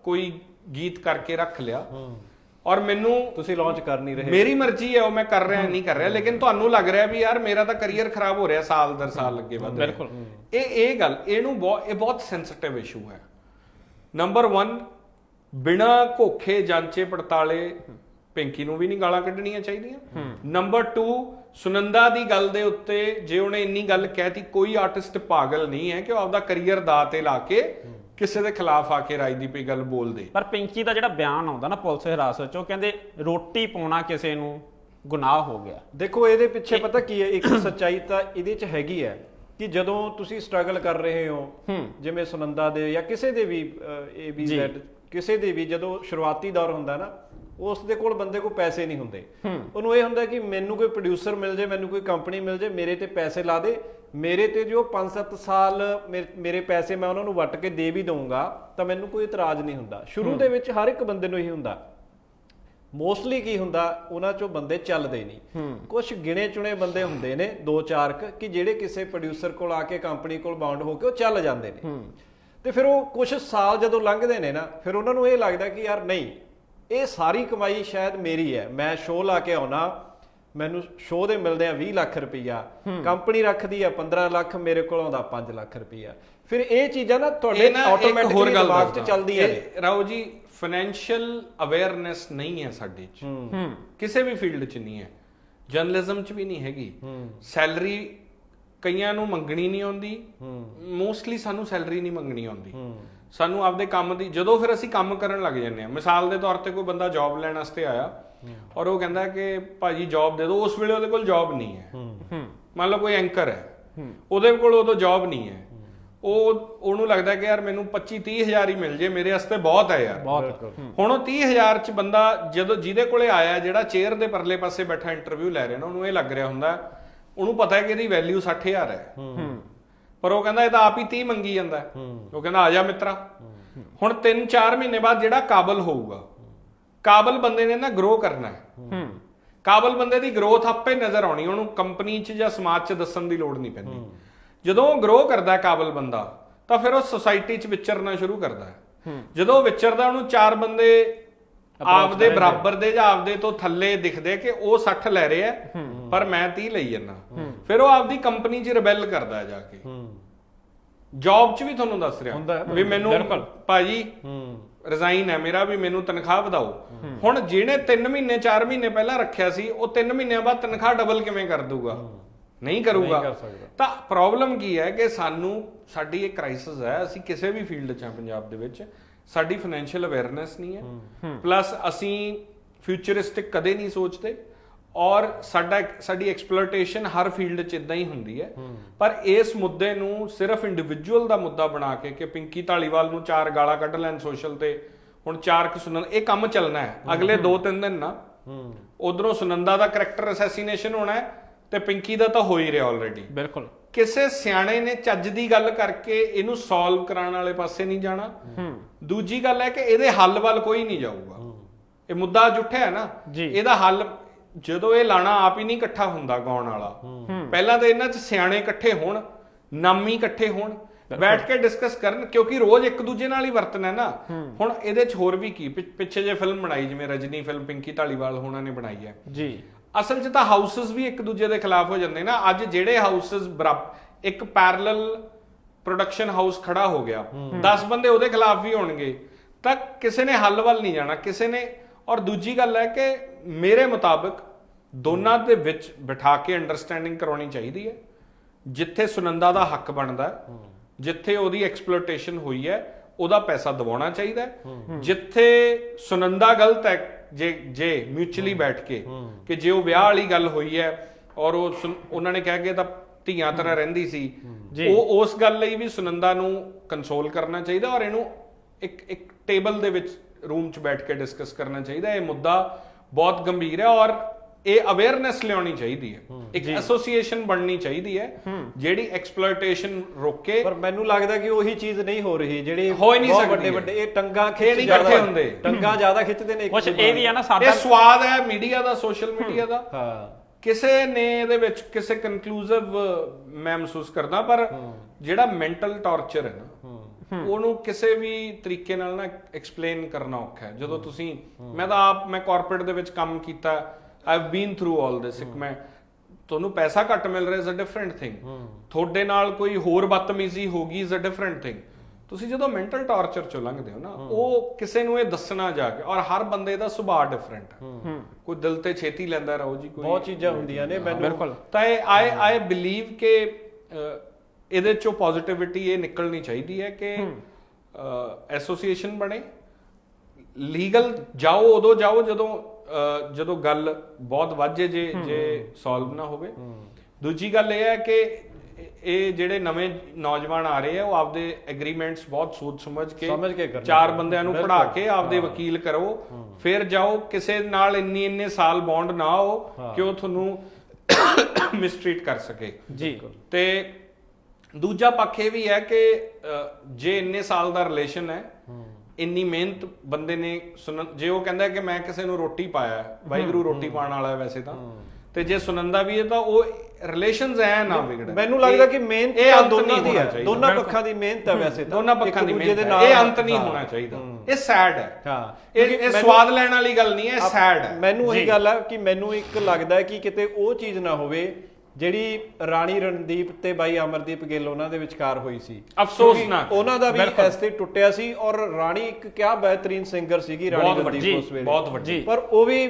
ਕੋਈ ਗੀਤ ਕਰਕੇ ਰੱਖ ਲਿਆ। ਔਰ ਮੈਨੂੰ ਤੁਸੀਂ ਲਾਂਚ ਕਰ ਨਹੀਂ ਰਹੇ। ਮੇਰੀ ਮਰਜ਼ੀ ਹੈ ਉਹ ਮੈਂ ਕਰ ਰਿਹਾ ਨਹੀਂ ਕਰ ਰਿਹਾ। ਲੇਕਿਨ ਤੁਹਾਨੂੰ ਲੱਗ ਰਿਹਾ ਵੀ ਯਾਰ ਮੇਰਾ ਤਾਂ ਕੈਰੀਅਰ ਖਰਾਬ ਹੋ ਰਿਹਾ ਸਾਲ ਦਰ ਸਾਲ ਲੱਗੇ ਵੱਧ। ਬਿਲਕੁਲ। ਇਹ ਇਹ ਗੱਲ ਇਹਨੂੰ ਬਹੁਤ ਇਹ ਬਹੁਤ ਸੈਂਸਿਟਿਵ ਇਸ਼ੂ ਹੈ। ਨੰਬਰ 1 ਬਿਨਾ ਘੋਖੇ ਜਾਂਚੇ ਪੜਤਾਲੇ ਪਿੰਕੀ ਨੂੰ ਵੀ ਨਹੀਂ ਗਾਲਾਂ ਕੱਢਣੀਆਂ ਚਾਹੀਦੀਆਂ। ਨੰਬਰ 2 ਸੁਨੰਦਾ ਦੀ ਗੱਲ ਦੇ ਉੱਤੇ ਜੇ ਉਹਨੇ ਇੰਨੀ ਗੱਲ ਕਹਿਤੀ ਕੋਈ ਆਰਟਿਸਟ ਪਾਗਲ ਨਹੀਂ ਹੈ ਕਿ ਉਹ ਆਪਦਾ ਕੈਰੀਅਰ ਦਾ ਤੇ ਲਾ ਕੇ ਕਿਸੇ ਦੇ ਖਿਲਾਫ ਆ ਕੇ ਰਾਜਦੀਪ ਇਹ ਗੱਲ ਬੋਲ ਦੇ ਪਰ ਪਿੰਕੀ ਦਾ ਜਿਹੜਾ ਬਿਆਨ ਆਉਂਦਾ ਨਾ ਪੁਲਿਸ ਹਿਰਾਸਤ ਚੋਂ ਕਹਿੰਦੇ ਰੋਟੀ ਪਾਉਣਾ ਕਿਸੇ ਨੂੰ ਗੁਨਾਹ ਹੋ ਗਿਆ। ਦੇਖੋ ਇਹਦੇ ਪਿੱਛੇ ਪਤਾ ਕੀ ਹੈ ਇੱਕ ਸੱਚਾਈ ਤਾਂ ਇਹਦੇ 'ਚ ਹੈਗੀ ਹੈ ਕਿ ਜਦੋਂ ਤੁਸੀਂ ਸਟਰਗਲ ਕਰ ਰਹੇ ਹੋ ਜਿਵੇਂ ਸੁਨੰਦਾ ਦੇ ਜਾਂ ਕਿਸੇ ਦੇ ਵੀ ਏ ਬੀ ਜ਼ੈਡ ਕਿਸੇ ਦੇ ਵੀ ਜਦੋਂ ਸ਼ੁਰੂਆਤੀ ਦੌਰ ਹੁੰਦਾ ਨਾ ਉਸ ਦੇ ਕੋਲ ਬੰਦੇ ਕੋਲ ਪੈਸੇ ਨਹੀਂ ਹੁੰਦੇ। ਉਹਨੂੰ ਇਹ ਹੁੰਦਾ ਕਿ ਮੈਨੂੰ ਕੋਈ ਪ੍ਰੋਡਿਊਸਰ ਮਿਲ ਜੇ ਮੈਨੂੰ ਕੋਈ ਕੰਪਨੀ ਮਿਲ ਜੇ ਮੇਰੇ ਤੇ ਪੈਸੇ ਲਾ ਦੇ। ਮੇਰੇ ਤੇ ਜੋ 5-7 ਸਾਲ ਮੇਰੇ ਪੈਸੇ ਮੈਂ ਉਹਨਾਂ ਨੂੰ ਵੱਟ ਕੇ ਦੇ ਵੀ ਦਊਂਗਾ ਤਾਂ ਮੈਨੂੰ ਕੋਈ ਇਤਰਾਜ਼ ਨਹੀਂ ਹੁੰਦਾ। ਸ਼ੁਰੂ ਦੇ ਵਿੱਚ ਹਰ ਇੱਕ ਬੰਦੇ ਨੂੰ ਇਹੀ ਹੁੰਦਾ। ਮੋਸਟਲੀ ਕੀ ਹੁੰਦਾ ਉਹਨਾਂ ਚੋਂ ਬੰਦੇ ਚੱਲਦੇ ਨਹੀਂ। ਕੁਝ ਗਿਣੇ ਚੁਣੇ ਬੰਦੇ ਹੁੰਦੇ ਨੇ ਦੋ ਚਾਰ ਕੁ ਕਿ ਜਿਹੜੇ ਕਿਸੇ ਪ੍ਰੋਡਿਊਸਰ ਕੋਲ ਆ ਕੇ ਕੰਪਨੀ ਕੋਲ ਬਾਉਂਡ ਹੋ ਕੇ ਉਹ ਚੱਲ ਜਾਂਦੇ ਨੇ। ਤੇ ਫਿਰ ਉਹ ਕੁਝ ਸਾਲ ਜਦੋਂ ਲੰਘਦੇ ਨੇ ਨਾ ਫਿਰ ਉਹਨਾਂ ਨੂੰ ਇਹ ਲੱਗਦਾ ਕਿ ਯਾਰ ਨਹੀਂ ਇਹ ਸਾਰੀ ਕਮਾਈ ਸ਼ਾਇਦ ਮੇਰੀ ਹੈ। ਮੈਂ ਸ਼ੋਅ ਲਾ ਕੇ ਆਉਣਾ ਮੈਨੂੰ ਸ਼ੋਅ ਦੇ ਮਿਲਦੇ ਆ 20 ਲੱਖ ਰੁਪਈਆ। ਕੰਪਨੀ ਰੱਖਦੀ ਆ 15 ਲੱਖ ਮੇਰੇ ਕੋਲ ਆਉਂਦਾ 5 ਲੱਖ ਰੁਪਈਆ। ਫਿਰ ਇਹ ਚੀਜ਼ਾਂ ਨਾ ਤੁਹਾਡੇ ਆਟੋਮੈਟਿਕਲੀ ਗੱਲ ਦਿਮਾਗ 'ਚ। ਚੱਲਦੀਆਂ ਨੇ। ਇਹ ਰਾਓ ਜੀ ਫਾਈਨੈਂਸ਼ੀਅਲ ਅਵੇਅਰਨੈਸ ਨਹੀਂ ਹੈ ਸਾਡੇ 'ਚ। ਕਿਸੇ ਵੀ ਫੀਲਡ 'ਚ ਨਹੀਂ ਹੈ। ਜਰਨਲਿਜ਼ਮ 'ਚ ਵੀ ਨਹੀਂ ਹੈਗੀ। ਸੈਲਰੀ ਕਈਆਂ ਨੂੰ ਮੰਗਣੀ ਨਹੀਂ ਆਉਂਦੀ। ਮੋਸਟਲੀ ਸਾਨੂੰ ਸੈਲਰੀ ਨਹੀਂ ਮੰਗਣੀ ਆਉਂਦੀ। ਸਾਨੂੰ ਆਪਦੇ ਕੰਮ ਦੀ ਜਦੋਂ ਫਿਰ ਅਸੀਂ ਕੰਮ ਕਰਨ ਲੱਗ ਜੰਨੇ ਆ ਮਿਸਾਲ ਦੇ ਤੌਰ ਤੇ ਕੋਈ ਬੰਦਾ ਜੌਬ ਲੈਣ ਵਾਸਤੇ ਆਇਆ ਔਰ ਉਹ ਕਹਿੰਦਾ ਕਿ ਭਾਜੀ ਜੌਬ ਦੇ ਦਿਓ ਉਸ ਵੇਲੇ ਉਹਦੇ ਕੋਲ ਜੌਬ ਨਹੀਂ ਹੈ। ਹੂੰ। ਮੰਨ ਲਓ ਕੋਈ ਐਂਕਰ ਹੈ। ਉਹਦੇ ਕੋਲ ਉਦੋਂ ਜੌਬ ਨਹੀਂ ਹੈ। ਉਹ ਉਹਨੂੰ ਲੱਗਦਾ ਕਿ ਯਾਰ ਮੈਨੂੰ 25 30 ਹਜ਼ਾਰ ਹੀ ਮਿਲ ਜੇ ਮੇਰੇ ਵਾਸਤੇ ਬਹੁਤ ਹੈ ਯਾਰ। ਬਹੁਤ ਹੁਣ ਉਹ 30 ਹਜ਼ਾਰ ਚ ਬੰਦਾ ਜਦੋਂ ਜਿਹਦੇ ਕੋਲੇ ਆਇਆ ਜਿਹੜਾ ਚੇਅਰ ਦੇ ਪਰਲੇ ਪਾਸੇ ਬੈਠਾ ਇੰਟਰਵਿਊ ਲੈ ਰਿਹਾ ਨਾ ਉਹਨੂੰ ਇਹ ਲੱਗ ਰਿਹਾ ਹੁੰਦਾ ਉਹਨੂੰ ਪਤਾ ਹੈ ਕਿ ਇਹਦੀ ਵੈਲਿਊ 60000 ਹੈ। ਹੂੰ। ਪਰ ਉਹ ਕਹਿੰਦਾ ਇਹ ਤਾਂ ਆਪ ਹੀ 30 ਮੰਗੀ ਜਾਂਦਾ। ਉਹ ਕਹਿੰਦਾ, ਆ ਜਾ ਮਿੱਤਰਾ। ਹੁਣ 3-4 ਮਹੀਨੇ ਬਾਅਦ ਜਿਹੜਾ ਕਾਬਲ ਹੋਊਗਾ, ਕਾਬਲ ਬੰਦੇ ਨੇ ਨਾ ਗਰੋ ਕਰਨਾ ਹੈ। ਕਾਬਲ ਬੰਦੇ ਦੀ ਗਰੋਥ ਆਪੇ ਨਜ਼ਰ ਆਉਣੀ, ਉਹਨੂੰ ਕੰਪਨੀ 'ਚ ਜਾਂ ਸਮਾਜ 'ਚ ਦੱਸਣ ਦੀ ਲੋੜ ਨਹੀਂ ਪੈਂਦੀ। ਜਦੋਂ ਉਹ ਗਰੋ ਕਰਦਾ ਹੈ ਕਾਬਲ ਬੰਦਾ, ਤਾਂ ਫਿਰ ਉਹ ਸੁਸਾਇਟੀ 'ਚ ਵਿਚਰਨਾ ਸ਼ੁਰੂ ਕਰਦਾ ਹੈ। ਜਦੋਂ ਉਹ ਵਿਚਰਦਾ, ਉਹਨੂੰ ਚਾਰ ਬੰਦੇ ਆਪਦੇ ਬਰਾਬਰ ਦੇ ਜਾਂ ਆਪਦੇ ਤੋਂ ਥੱਲੇ ਦਿਖਦੇ ਕਿ ਉਹ 60 ਲੈ ਰਿਹਾ ਪਰ ਮੈਂ 30 ਲਈ ਜੰਨਾ ਫਿਰ ਉਹ ਆਪਦੀ ਕੰਪਨੀ 'ਚ ਰਿਬੈਲ ਕਰਦਾ ਜਾ ਕੇ। ਜੌਬ 'ਚ ਵੀ ਤੁਹਾਨੂੰ ਦੱਸ ਰਿਹਾ। ਵੀ ਮੈਨੂੰ। ਭਾਜੀ ਰਿਜ਼ਾਈਨ ਹੈ ਮੇਰਾ ਵੀ ਮੈਨੂੰ ਤਨਖਾਹ ਵਧਾਓ। ਹੁਣ ਜਿਹਨੇ 3 ਮਹੀਨੇ 4 ਮਹੀਨੇ ਪਹਿਲਾਂ ਰੱਖਿਆ ਸੀ ਉਹ 3 ਮਹੀਨਿਆਂ ਬਾਅਦ ਤਨਖਾਹ ਡਬਲ ਕਿਵੇਂ ਕਰ ਦੂਗਾ ਨਹੀਂ ਕਰੂਗਾ। ਤਾਂ ਪ੍ਰੋਬਲਮ ਕੀ ਹੈ ਕਿ ਸਾਨੂੰ ਸਾਡੀ ਇਹ ਕ੍ਰਾਈਸਿਸ ਹੈ ਅਸੀਂ ਕਿਸੇ ਵੀ ਫੀਲਡ 'ਚ ਆ ਪੰਜਾਬ ਦੇ ਵਿੱਚ। ਸਾਡੀ ਫਾਈਨੈਂਸ਼ੀਅਲ ਅਵੇਅਰਨੈਸ ਨਹੀਂ ਹੈ। ਪਲੱਸ ਅਸੀਂ ਫਿਊਚਰਿਸਟਿਕ ਕਦੇ ਨਹੀਂ ਸੋਚਦੇ ਔਰ ਸਾਡਾ ਸਾਡੀ ਐਕਸਪਲੋਇਟੇਸ਼ਨ ਹਰ ਫੀਲਡ 'ਚ ਇਦਾਂ ਹੀ ਹੁੰਦੀ ਹੈ। ਪਰ ਇਸ ਮੁੱਦੇ ਨੂੰ ਸਿਰਫ ਇੰਡੀਵਿਜੂਅਲ ਦਾ ਮੁੱਦਾ ਬਣਾ ਕੇ ਕਿ ਪਿੰਕੀ ਢਾਲੀਵਾਲ ਨੂੰ ਚਾਰ ਗਾਲਾਂ ਕੱਢ ਲੈਣ ਸੋਸ਼ਲ ਤੇ ਹੁਣ ਚਾਰ ਕਿ ਸੁਣਨ ਇਹ ਕੰਮ ਚੱਲਣਾ ਹੈ। ਅਗਲੇ 2-3 ਦਿਨ ਨਾ। ਉਧਰੋਂ ਸੁਨੰਦਾ ਦਾ ਕਰੈਕਟਰ ਅਸੈਸੀਨੇਸ਼ਨ ਹੋਣਾ ਹੈ ਤੇ ਪਿੰਕੀ ਦਾ ਤਾਂ ਹੋ ਹੀ ਰਿਹਾ ਆਲਰੇਡੀ ਬਿਲਕੁਲ। ਕਿਸੇ ਸਿਆਣੇ ਨੇ ਚੱਜ ਦੀ ਗੱਲ ਕਰਕੇ ਇਹਨੂੰ ਸੋਲਵ ਕਰਾਉਣ ਵਾਲੇ ਪਾਸੇ ਨਹੀਂ ਜਾਣਾ। ਦੂਜੀ ਗੱਲ ਹੈ ਕਿ ਇਹਦੇ ਹੱਲ ਵੱਲ ਕੋਈ ਨਹੀਂ ਜਾਊਗਾ। ਇਹ ਮੁੱਦਾ ਜੁੱਠਿਆ ਹੈ ਨਾ। ਜੀ। ਇਹਦਾ ਹੱਲ ਜਦੋਂ ਇਹ ਲਾਣਾ ਆਪ ਹੀ ਨਹੀਂ ਇਕੱਠਾ ਹੁੰਦਾ ਗਾਉਣ ਵਾਲਾ। ਪਹਿਲਾਂ ਤਾਂ ਇਹਨਾਂ 'ਚ ਸਿਆਣੇ ਇਕੱਠੇ ਹੋਣ ਨਾਮੀ ਇਕੱਠੇ ਹੋਣ ਬੈਠ ਕੇ ਡਿਸਕਸ ਕਰਨ ਕਿਉਂਕਿ ਰੋਜ਼ ਇੱਕ ਦੂਜੇ ਨਾਲ ਹੀ ਵਰਤਣਾ ਹੈ ਨਾ। ਹੁਣ ਇਹਦੇ 'ਚ ਹੋਰ ਵੀ ਕੀ? ਪਿੱਛੇ ਜੇ ਫਿਲਮ ਬਣਾਈ ਜਿਵੇਂ ਰਜਨੀ ਫਿਲਮ ਪਿੰਕੀ ਢਾਲੀਵਾਲ ਹੋਣਾ ਨੇ ਬਣਾਈ ਹੈ। ਜੀ। ਅਸਲ 'ਚ ਤਾਂ ਹਾਊਸਸ ਵੀ ਇੱਕ ਦੂਜੇ ਦੇ ਖਿਲਾਫ ਹੋ ਜਾਂਦੇ ਨਾ। ਅੱਜ ਜਿਹੜੇ ਹਾਊਸਸ ਇੱਕ ਪੈਰਲਲ ਪ੍ਰੋਡਕਸ਼ਨ ਹਾਊਸ ਖੜਾ ਹੋ ਗਿਆ। 10 ਬੰਦੇ ਉਹਦੇ ਖਿਲਾਫ ਵੀ ਹੋਣਗੇ। ਤਾਂ ਕਿਸੇ ਨੇ ਹੱਲ ਵੱਲ ਨਹੀਂ ਜਾਣਾ। ਕਿਸੇ ਨੇ ਔਰ ਦੂਜੀ ਗੱਲ ਹੈ ਕਿ ਮੇਰੇ ਮੁਤਾਬਕ ਦੋਨਾਂ ਦੇ ਵਿੱਚ ਬਿਠਾ ਕੇ ਅੰਡਰਸਟੈਂਡਿੰਗ ਕਰਾਉਣੀ ਚਾਹੀਦੀ ਹੈ। ਜਿੱਥੇ ਸੁਨੰਦਾ ਦਾ ਹੱਕ ਬਣਦਾ ਜਿੱਥੇ ਉਹਦੀ ਐਕਸਪਲੋਇਟੇਸ਼ਨ ਹੋਈ ਹੈ ਉਹਦਾ ਪੈਸਾ ਦਿਵਾਉਣਾ ਚਾਹੀਦਾ ਜਿੱਥੇ ਸੁਨੰਦਾ ਗਲਤ ਹੈ ਜੇ ਜੇ ਮਿਊਚੁਅਲੀ ਬੈਠ ਕੇ ਕਿ ਜੇ ਉਹ ਵਿਆਹ ਵਾਲੀ ਗੱਲ ਹੋਈ ਹੈ ਔਰ ਉਹ ਉਹਨਾਂ ਨੇ ਕਹਿ ਕੇ ਤਾਂ ਧੀਆਂ ਤਰ੍ਹਾਂ ਰਹਿੰਦੀ ਸੀ ਜੀ। ਉਹ ਉਸ ਗੱਲ ਲਈ ਵੀ ਸੁਨੰਦਾ ਨੂੰ ਕੰਸੋਲ ਕਰਨਾ ਚਾਹੀਦਾ ਔਰ ਇਹਨੂੰ ਇੱਕ ਇੱਕ ਟੇਬਲ ਦੇ ਵਿੱਚ ਰੂਮ 'ਚ ਬੈਠ ਕੇ ਡਿਸਕਸ ਕਰਨਾ ਚਾਹੀਦਾ। ਇਹ ਮੁੱਦਾ ਬਹੁਤ ਗੰਭੀਰ ਹੈ ਔਰ ਇਹ ਅਵੇਅਰਨੈਸ ਲਿਆਉਣੀ ਚਾਹੀਦੀ ਹੈ। ਇੱਕ ਐਸੋਸੀਏਸ਼ਨ ਬਣਨੀ ਚਾਹੀਦੀ ਹੈ ਜਿਹੜੀ ਐਕਸਪਲੋਇਟੇਸ਼ਨ ਰੋਕੇ। ਪਰ ਮੈਨੂੰ ਲੱਗਦਾ ਕਿ ਉਹੀ ਚੀਜ਼ ਨਹੀਂ ਹੋ ਰਹੀ ਜਿਹੜੇ ਹੋ ਹੀ ਨਹੀਂ ਬਹੁਤ ਸਕਦੀ ਵੱਡੇ ਇਹ ਟੰਗਾ ਇਹ ਖਿੱਚ ਇਕੱਠੇ ਹੁੰਦੇ। ਟੰਗਾ ਜ਼ਿਆਦਾ ਖਿੱਚਦੇ ਨੇ ਇੱਕ ਕੁਛ ਇਹ ਵੀ ਆ ਨਾ ਇਹ ਸਾਡਾ ਸਵਾਦ ਹੈ ਮੀਡੀਆ ਦਾ ਸੋਸ਼ਲ ਮੀਡੀਆ ਦਾ। ਹਾਂ। ਕਿਸੇ ਨੇ ਇਹਦੇ ਵਿੱਚ ਕਿਸੇ ਕਨਕਲੂਸਿਵ ਮੈਂ ਮਹਿਸੂਸ ਕਰਦਾ ਪਰ ਜਿਹੜਾ ਮੈਂਟਲ ਟਾਰਚਰ ਹੈ ਨਾ ਉਹਨੂੰ ਕਿਸੇ ਵੀ ਤਰੀਕੇ ਨਾਲ ਨਾ ਐਕਸਪਲੇਨ ਕਰਨਾ ਔਖਾ ਹੈ। ਜਦੋਂ ਤੁਸੀਂ ਮੈਂ ਤਾਂ ਆਪ ਮੈਂ ਕਾਰਪੋਰੇਟ ਦੇ ਵਿੱਚ ਕੰਮ ਕੀਤਾ ਆਈ ਹੈਵ ਬੀਨ ਥਰੂ ਆਲ ਦਿਸ ਇੱਕ ਮੈਂ ਤੁਹਾਨੂੰ ਪੈਸਾ ਘੱਟ ਮਿਲ ਰਿਹਾ ਇਜ਼ ਅ ਡਿਫਰੈਂਟ ਥਿੰਗ ਤੁਹਾਡੇ ਨਾਲ ਕੋਈ ਹੋਰ ਬਦਤਮੀਜ਼ੀ ਹੋਗੀ ਇਜ਼ ਅ ਡਿਫਰੈਂਟ ਥਿੰਗ ਤੁਸੀਂ ਜਦੋਂ ਮੈਂਟਲ ਟਾਰਚਰ ਚੋਂ ਲੰਘਦੇ ਹੋ ਨਾ ਉਹ ਕਿਸੇ ਨੂੰ ਇਹ ਦੱਸਣਾ ਜਾ ਕੇ ਔਰ ਹਰ ਬੰਦੇ ਦਾ ਸੁਭਾਅ ਡਿਫਰੈਂਟ ਹੈ। ਕੋਈ ਦਿਲ ਤੇ ਛੇਤੀ ਲੈਂਦਾ ਰਹੋ ਜੀ ਕੋਈ ਬਹੁਤ ਚੀਜ਼ਾਂ ਹੁੰਦੀਆਂ ਨੇ ਮੈਨੂੰ। ਬਿਲਕੁਲ। ਤਾਂ ਇਹ ਆਈ ਆਈ ਬਲੀਵ ਕਿ ਇਹਦੇ ਚੋਂ ਪੋਜ਼ਿਟਿਵਿਟੀ ਇਹ ਨਿਕਲਣੀ ਚਾਹੀਦੀ ਹੈ ਕਿ ਐਸੋਸੀਏਸ਼ਨ ਬਣੇ। ਲੀਗਲ ਜਾਓ ਉਦੋਂ ਜਾਓ ਜਦੋਂ ਜਦੋਂ ਗੱਲ ਬਹੁਤ ਵਾਜੇ ਜੇ ਜੇ ਸੋਲਵ ਨਾ ਹੋਵੇ। ਦੂਜੀ ਗੱਲ ਇਹ ਹੈ ਕਿ ਇਹ- ਜਿਹੜੇ ਨਵੇਂ ਨੌਜਵਾਨ ਆ ਰਹੇ ਆ ਉਹ ਆਪਦੇ ਐਗਰੀਮੈਂਟਸ ਬਹੁਤ ਸੋਚ ਸਮਝ ਕੇ ਸਮਝ ਕੇ ਕਰਨੇ ਚਾਰ। ਬੰਦਿਆਂ ਨੂੰ। ਪੜਾ ਕੇ ਆਪਦੇ ਵਕੀਲ ਕਰੋ। ਫਿਰ ਜਾਓ ਕਿਸੇ ਨਾਲ ਇੰਨੀ ਇੰਨੇ ਸਾਲ ਬੌਂਡ ਨਾ ਹੋ। ਕਿ ਉਹ ਤੁਹਾਨੂੰ ਮਿਸਟ੍ਰੀਟ ਕਰ ਸਕੇ। ਜੀ। ਤੇ ਦੂਜਾ ਪੱਖ ਇਹ ਵੀ ਹੈ ਕਿ ਜੇ ਇੰਨੇ ਸਾਲ ਦਾ ਰਿਲੇਸ਼ਨ ਹੈ ਇੰਨੀ ਮਿਹਨਤ ਬੰਦੇ ਨੇ ਸੁਣਨ ਜੇ ਉਹ ਕਹਿੰਦਾ ਕਿ ਮੈਂ ਕਿਸੇ ਨੂੰ ਰੋਟੀ ਪਾਇਆ ਹੈ, ਵਾਹਿਗੁਰੂ ਰੋਟੀ ਪਾਉਣ ਵਾਲਾ ਹੈ ਵੈਸੇ ਤਾਂ। ਤੇ ਜੇ ਸੁਨੰਦਾ ਵੀ ਹੈ ਤਾਂ ਉਹ ਰਿਲੇਸ਼ਨਸ ਐ ਨਾ ਵਿਗੜਨ ਮੈਨੂੰ ਲੱਗਦਾ ਕਿ ਮਿਹਨਤ ਇਹ ਤਾਂ ਅੰਤ ਦੋਨਾਂ ਨਹੀਂ ਦੀ ਹੋਣਾ ਹੈ। ਚਾਹੀਦਾ। ਦੋਨਾਂ ਪੱਖਾਂ ਦੀ ਮਿਹਨਤ ਹੈ ਵੈਸੇ ਤਾਂ। ਦੋਨਾਂ ਪੱਖਾਂ ਦੀ ਮਿਹਨਤ ਹੈ। ਇਹ ਅੰਤ ਨਹੀਂ। ਹੋਣਾ ਚਾਹੀਦਾ। ਇਹ ਸੈਡ ਹੈ। ਹਾਂ। ਇਹ ਇਹ ਸਵਾਦ ਲੈਣ ਵਾਲੀ ਗੱਲ ਨਹੀਂ ਹੈ ਇਹ ਸੈਡ ਹੈ। ਮੈਨੂੰ ਉਹੀ। ਗੱਲ ਹੈ ਕਿ ਮੈਨੂੰ ਇੱਕ ਲੱਗਦਾ ਹੈ ਕਿ ਕਿਤੇ ਉਹ ਚੀਜ਼ ਨਾ ਹੋਵੇ ਜਿਹੜੀ ਰਾਣੀ ਰਣਦੀਪ ਤੇ ਬਾਈ ਅਮਰਦੀਪ ਗਿੱਲ ਉਹਨਾਂ ਦੇ ਵਿਚਕਾਰ ਹੋਈ ਸੀ ਅਫਸੋਸਨਾਕ। ਉਹਨਾਂ ਦਾ ਵੀ। ਐਸਤੇ ਟੁੱਟਿਆ ਸੀ ਔਰ ਰਾਣੀ ਇੱਕ ਕਿਆ ਬਿਹਤਰੀਨ ਸਿੰਗਰ ਸੀਗੀ ਰਾਣੀ ਬਹੁਤ ਰਣਦੀਪ ਵੱਡੀ, ਉਸ ਵੇਲੇ ਬਹੁਤ ਵੱਡੀ ਪਰ ਉਹ ਵੀ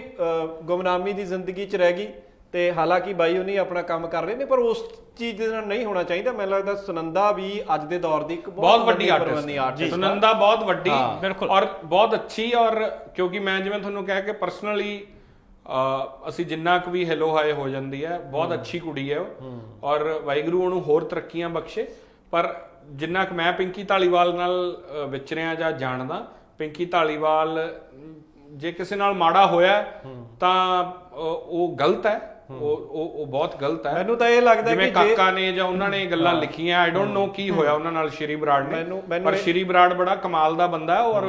ਗੁਮਨਾਮੀ ਦੀ ਜ਼ਿੰਦਗੀ 'ਚ ਰਹਿ ਗਈ ਤੇ ਹਾਲਾਂਕਿ ਬਾਈ ਉਹਨੀ ਆਪਣਾ ਕੰਮ ਕਰ ਰਹੇ ਨੇ ਪਰ ਉਸ ਚੀਜ਼ ਦੇ ਨਾਲ ਨਹੀਂ ਹੋਣਾ ਚਾਹੀਦਾ ਮੈਨੂੰ ਲੱਗਦਾ ਸੁਨੰਦਾ ਵੀ ਅੱਜ ਦੇ ਦੌਰ ਦੀ ਇੱਕ ਬਹੁਤ ਵੱਡੀ ਆਰਟਿਸਟ। ਸੁਨੰਦਾ ਬਹੁਤ ਵੱਡੀ ਬਿਲਕੁਲ। ਔਰ ਬਹੁਤ ਅੱਛੀ ਔਰ ਕਿਉਂਕਿ ਮੈਂ ਜਿਵੇਂ ਤੁਹਾਨੂੰ ਕਹਿ ਕੇ ਪਰਸਨਲੀ ਅਸੀਂ ਜਿੰਨਾ ਕੁ ਵੀ ਹੈਲੋ ਹਾਏ ਹੋ ਜਾਂਦੀ ਹੈ ਬਹੁਤ ਅੱਛੀ ਕੁੜੀ ਹੈ ਉਹ। ਔਰ ਵਾਹਿਗੁਰੂ ਉਹਨੂੰ ਹੋਰ ਤਰੱਕੀਆਂ ਬਖਸ਼ੇ। ਪਰ ਜਿੰਨਾ ਕੁ ਮੈਂ ਪਿੰਕੀ ਢਾਲੀਵਾਲ ਨਾਲ ਵਿਚਰਿਆ ਜਾਂ ਜਾਣਦਾ ਪਿੰਕੀ ਢਾਲੀਵਾਲ ਜੇ ਕਿਸੇ ਨਾਲ ਮਾੜਾ ਹੋਇਆ ਤਾਂ ਉਹ ਗਲਤ ਹੈ। ਉਹ ਉਹ ਬਹੁਤ ਗਲਤ ਹੈ। ਮੈਨੂੰ ਤਾਂ ਇਹ ਲੱਗਦਾ ਜਿਵੇਂ ਕਿ ਜੇ- ਕਾਕਾ ਨੇ ਜਾਂ ਉਹਨਾਂ ਨੇ ਗੱਲਾਂ ਲਿਖੀਆਂ ਆਈ ਡੋਨਟ ਨੋ ਕੀ ਹੋਇਆ ਉਹਨਾਂ ਨਾਲ ਸ਼੍ਰੀ ਬਰਾੜ ਨੇ। ਪਰ ਸ਼੍ਰੀ ਬਰਾੜ ਬੜਾ ਕਮਾਲ ਦਾ ਬੰਦਾ ਹੈ ਔਰ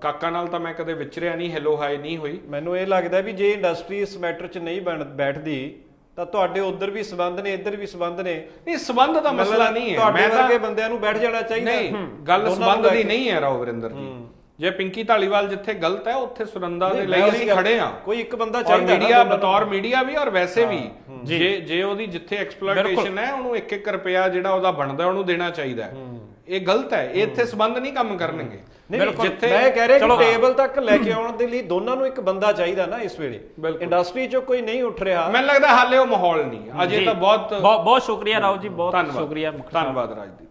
ਕਾਕਾ ਨਾਲ ਤਾਂ ਮੈਂ ਕਦੇ ਵਿਚਰਿਆ ਨਹੀਂ ਹੈਲੋ ਹਾਈ ਨਹੀਂ ਹੋਈ। ਮੈਨੂੰ ਇਹ ਲੱਗਦਾ ਵੀ ਜੇ ਇੰਡਸਟਰੀ ਇਸ ਮੈਟਰ 'ਚ ਨਹੀਂ ਬਣ- ਬੈਠਦੀ ਤਾਂ ਤੁਹਾਡੇ ਉਧਰ ਵੀ ਸਬੰਧ ਨੇ ਇੱਧਰ ਵੀ ਸਬੰਧ ਨੇ। ਨਹੀਂ ਸਬੰਧ ਦਾ ਮਸਲਾ ਨਹੀਂ ਹੈ। ਤੁਹਾਡੇ ਮੈਂ ਤਾਂ ਵਰਗੇ ਬੰਦਿਆਂ ਨੂੰ ਬੈਠ ਜਾਣਾ ਚਾਹੀਦਾ। ਨਹੀਂ ਗੱਲ ਦੋਨਾਂ ਨੂੰ ਸਬੰਧ ਦੀ। ਨਹੀਂ ਹੈ ਰਾਓ ਵਰਿੰਦਰ ਜੀ। ਜੇ ਪਿੰਕੀ ਢਾਲੀਵਾਲ ਜਿੱਥੇ ਗਲਤ ਹੈ ਉੱਥੇ ਸੁਨੰਦਾ ਦੇ ਲਈ ਅਸੀਂ ਖੜੇ ਹਾਂ। ਕੋਈ ਇੱਕ ਬੰਦਾ ਔਰ ਚਾਹੀਦਾ ਨਾ ਮੀਡੀਆ ਦੋਨਾਂ ਨੂੰ। ਬਤੌਰ ਮੀਡੀਆ ਵੀ ਔਰ ਵੈਸੇ ਵੀ। ਜੇ ਜੇ ਉਹਦੀ ਜਿੱਥੇ ਐਕਸਪਲੋਇਟੇਸ਼ਨ ਹੈ ਉਹਨੂੰ 1-1 ਰੁਪਿਆ ਜਿਹੜਾ ਉਹਦਾ ਬਣਦਾ ਉਹਨੂੰ ਦੇਣਾ ਚਾਹੀਦਾ ਹੈ। ਇਹ ਗਲਤ ਹੈ ਇਹ ਇੱਥੇ ਸਬੰਧ ਨਹੀਂ ਕੰਮ ਕਰਨਗੇ। ਨਹੀਂ ਬਿਲਕੁਲ। ਜਿੱਥੇ ਮੈਂ ਕਹਿ ਰਿਹਾ ਕਿ ਟੇਬਲ ਤੱਕ ਲੈ ਕੇ ਆਉਣ ਦੇ ਲਈ ਦੋਨਾਂ ਨੂੰ ਇੱਕ ਬੰਦਾ ਚਾਹੀਦਾ ਨਾ ਇਸ ਵੇਲੇ ਬਿਲਕੁਲ। ਇੰਡਸਟਰੀ 'ਚੋਂ ਕੋਈ ਨਹੀਂ ਉੱਠ ਰਿਹਾ ਮੈਨੂੰ ਲੱਗਦਾ ਹਾਲੇ ਉਹ ਮਾਹੌਲ ਨਹੀਂ ਹੈ। ਅਜੇ। ਤਾਂ ਬਹੁਤ ਬਹੁਤ ਸ਼ੁਕਰੀਆ ਰਾਓ ਜੀ ਬਹੁਤ ਧੰਨਵਾਦ ਸ਼ੁਕਰੀਆ। ਧੰਨਵਾਦ ਰਾਜਦੀਪ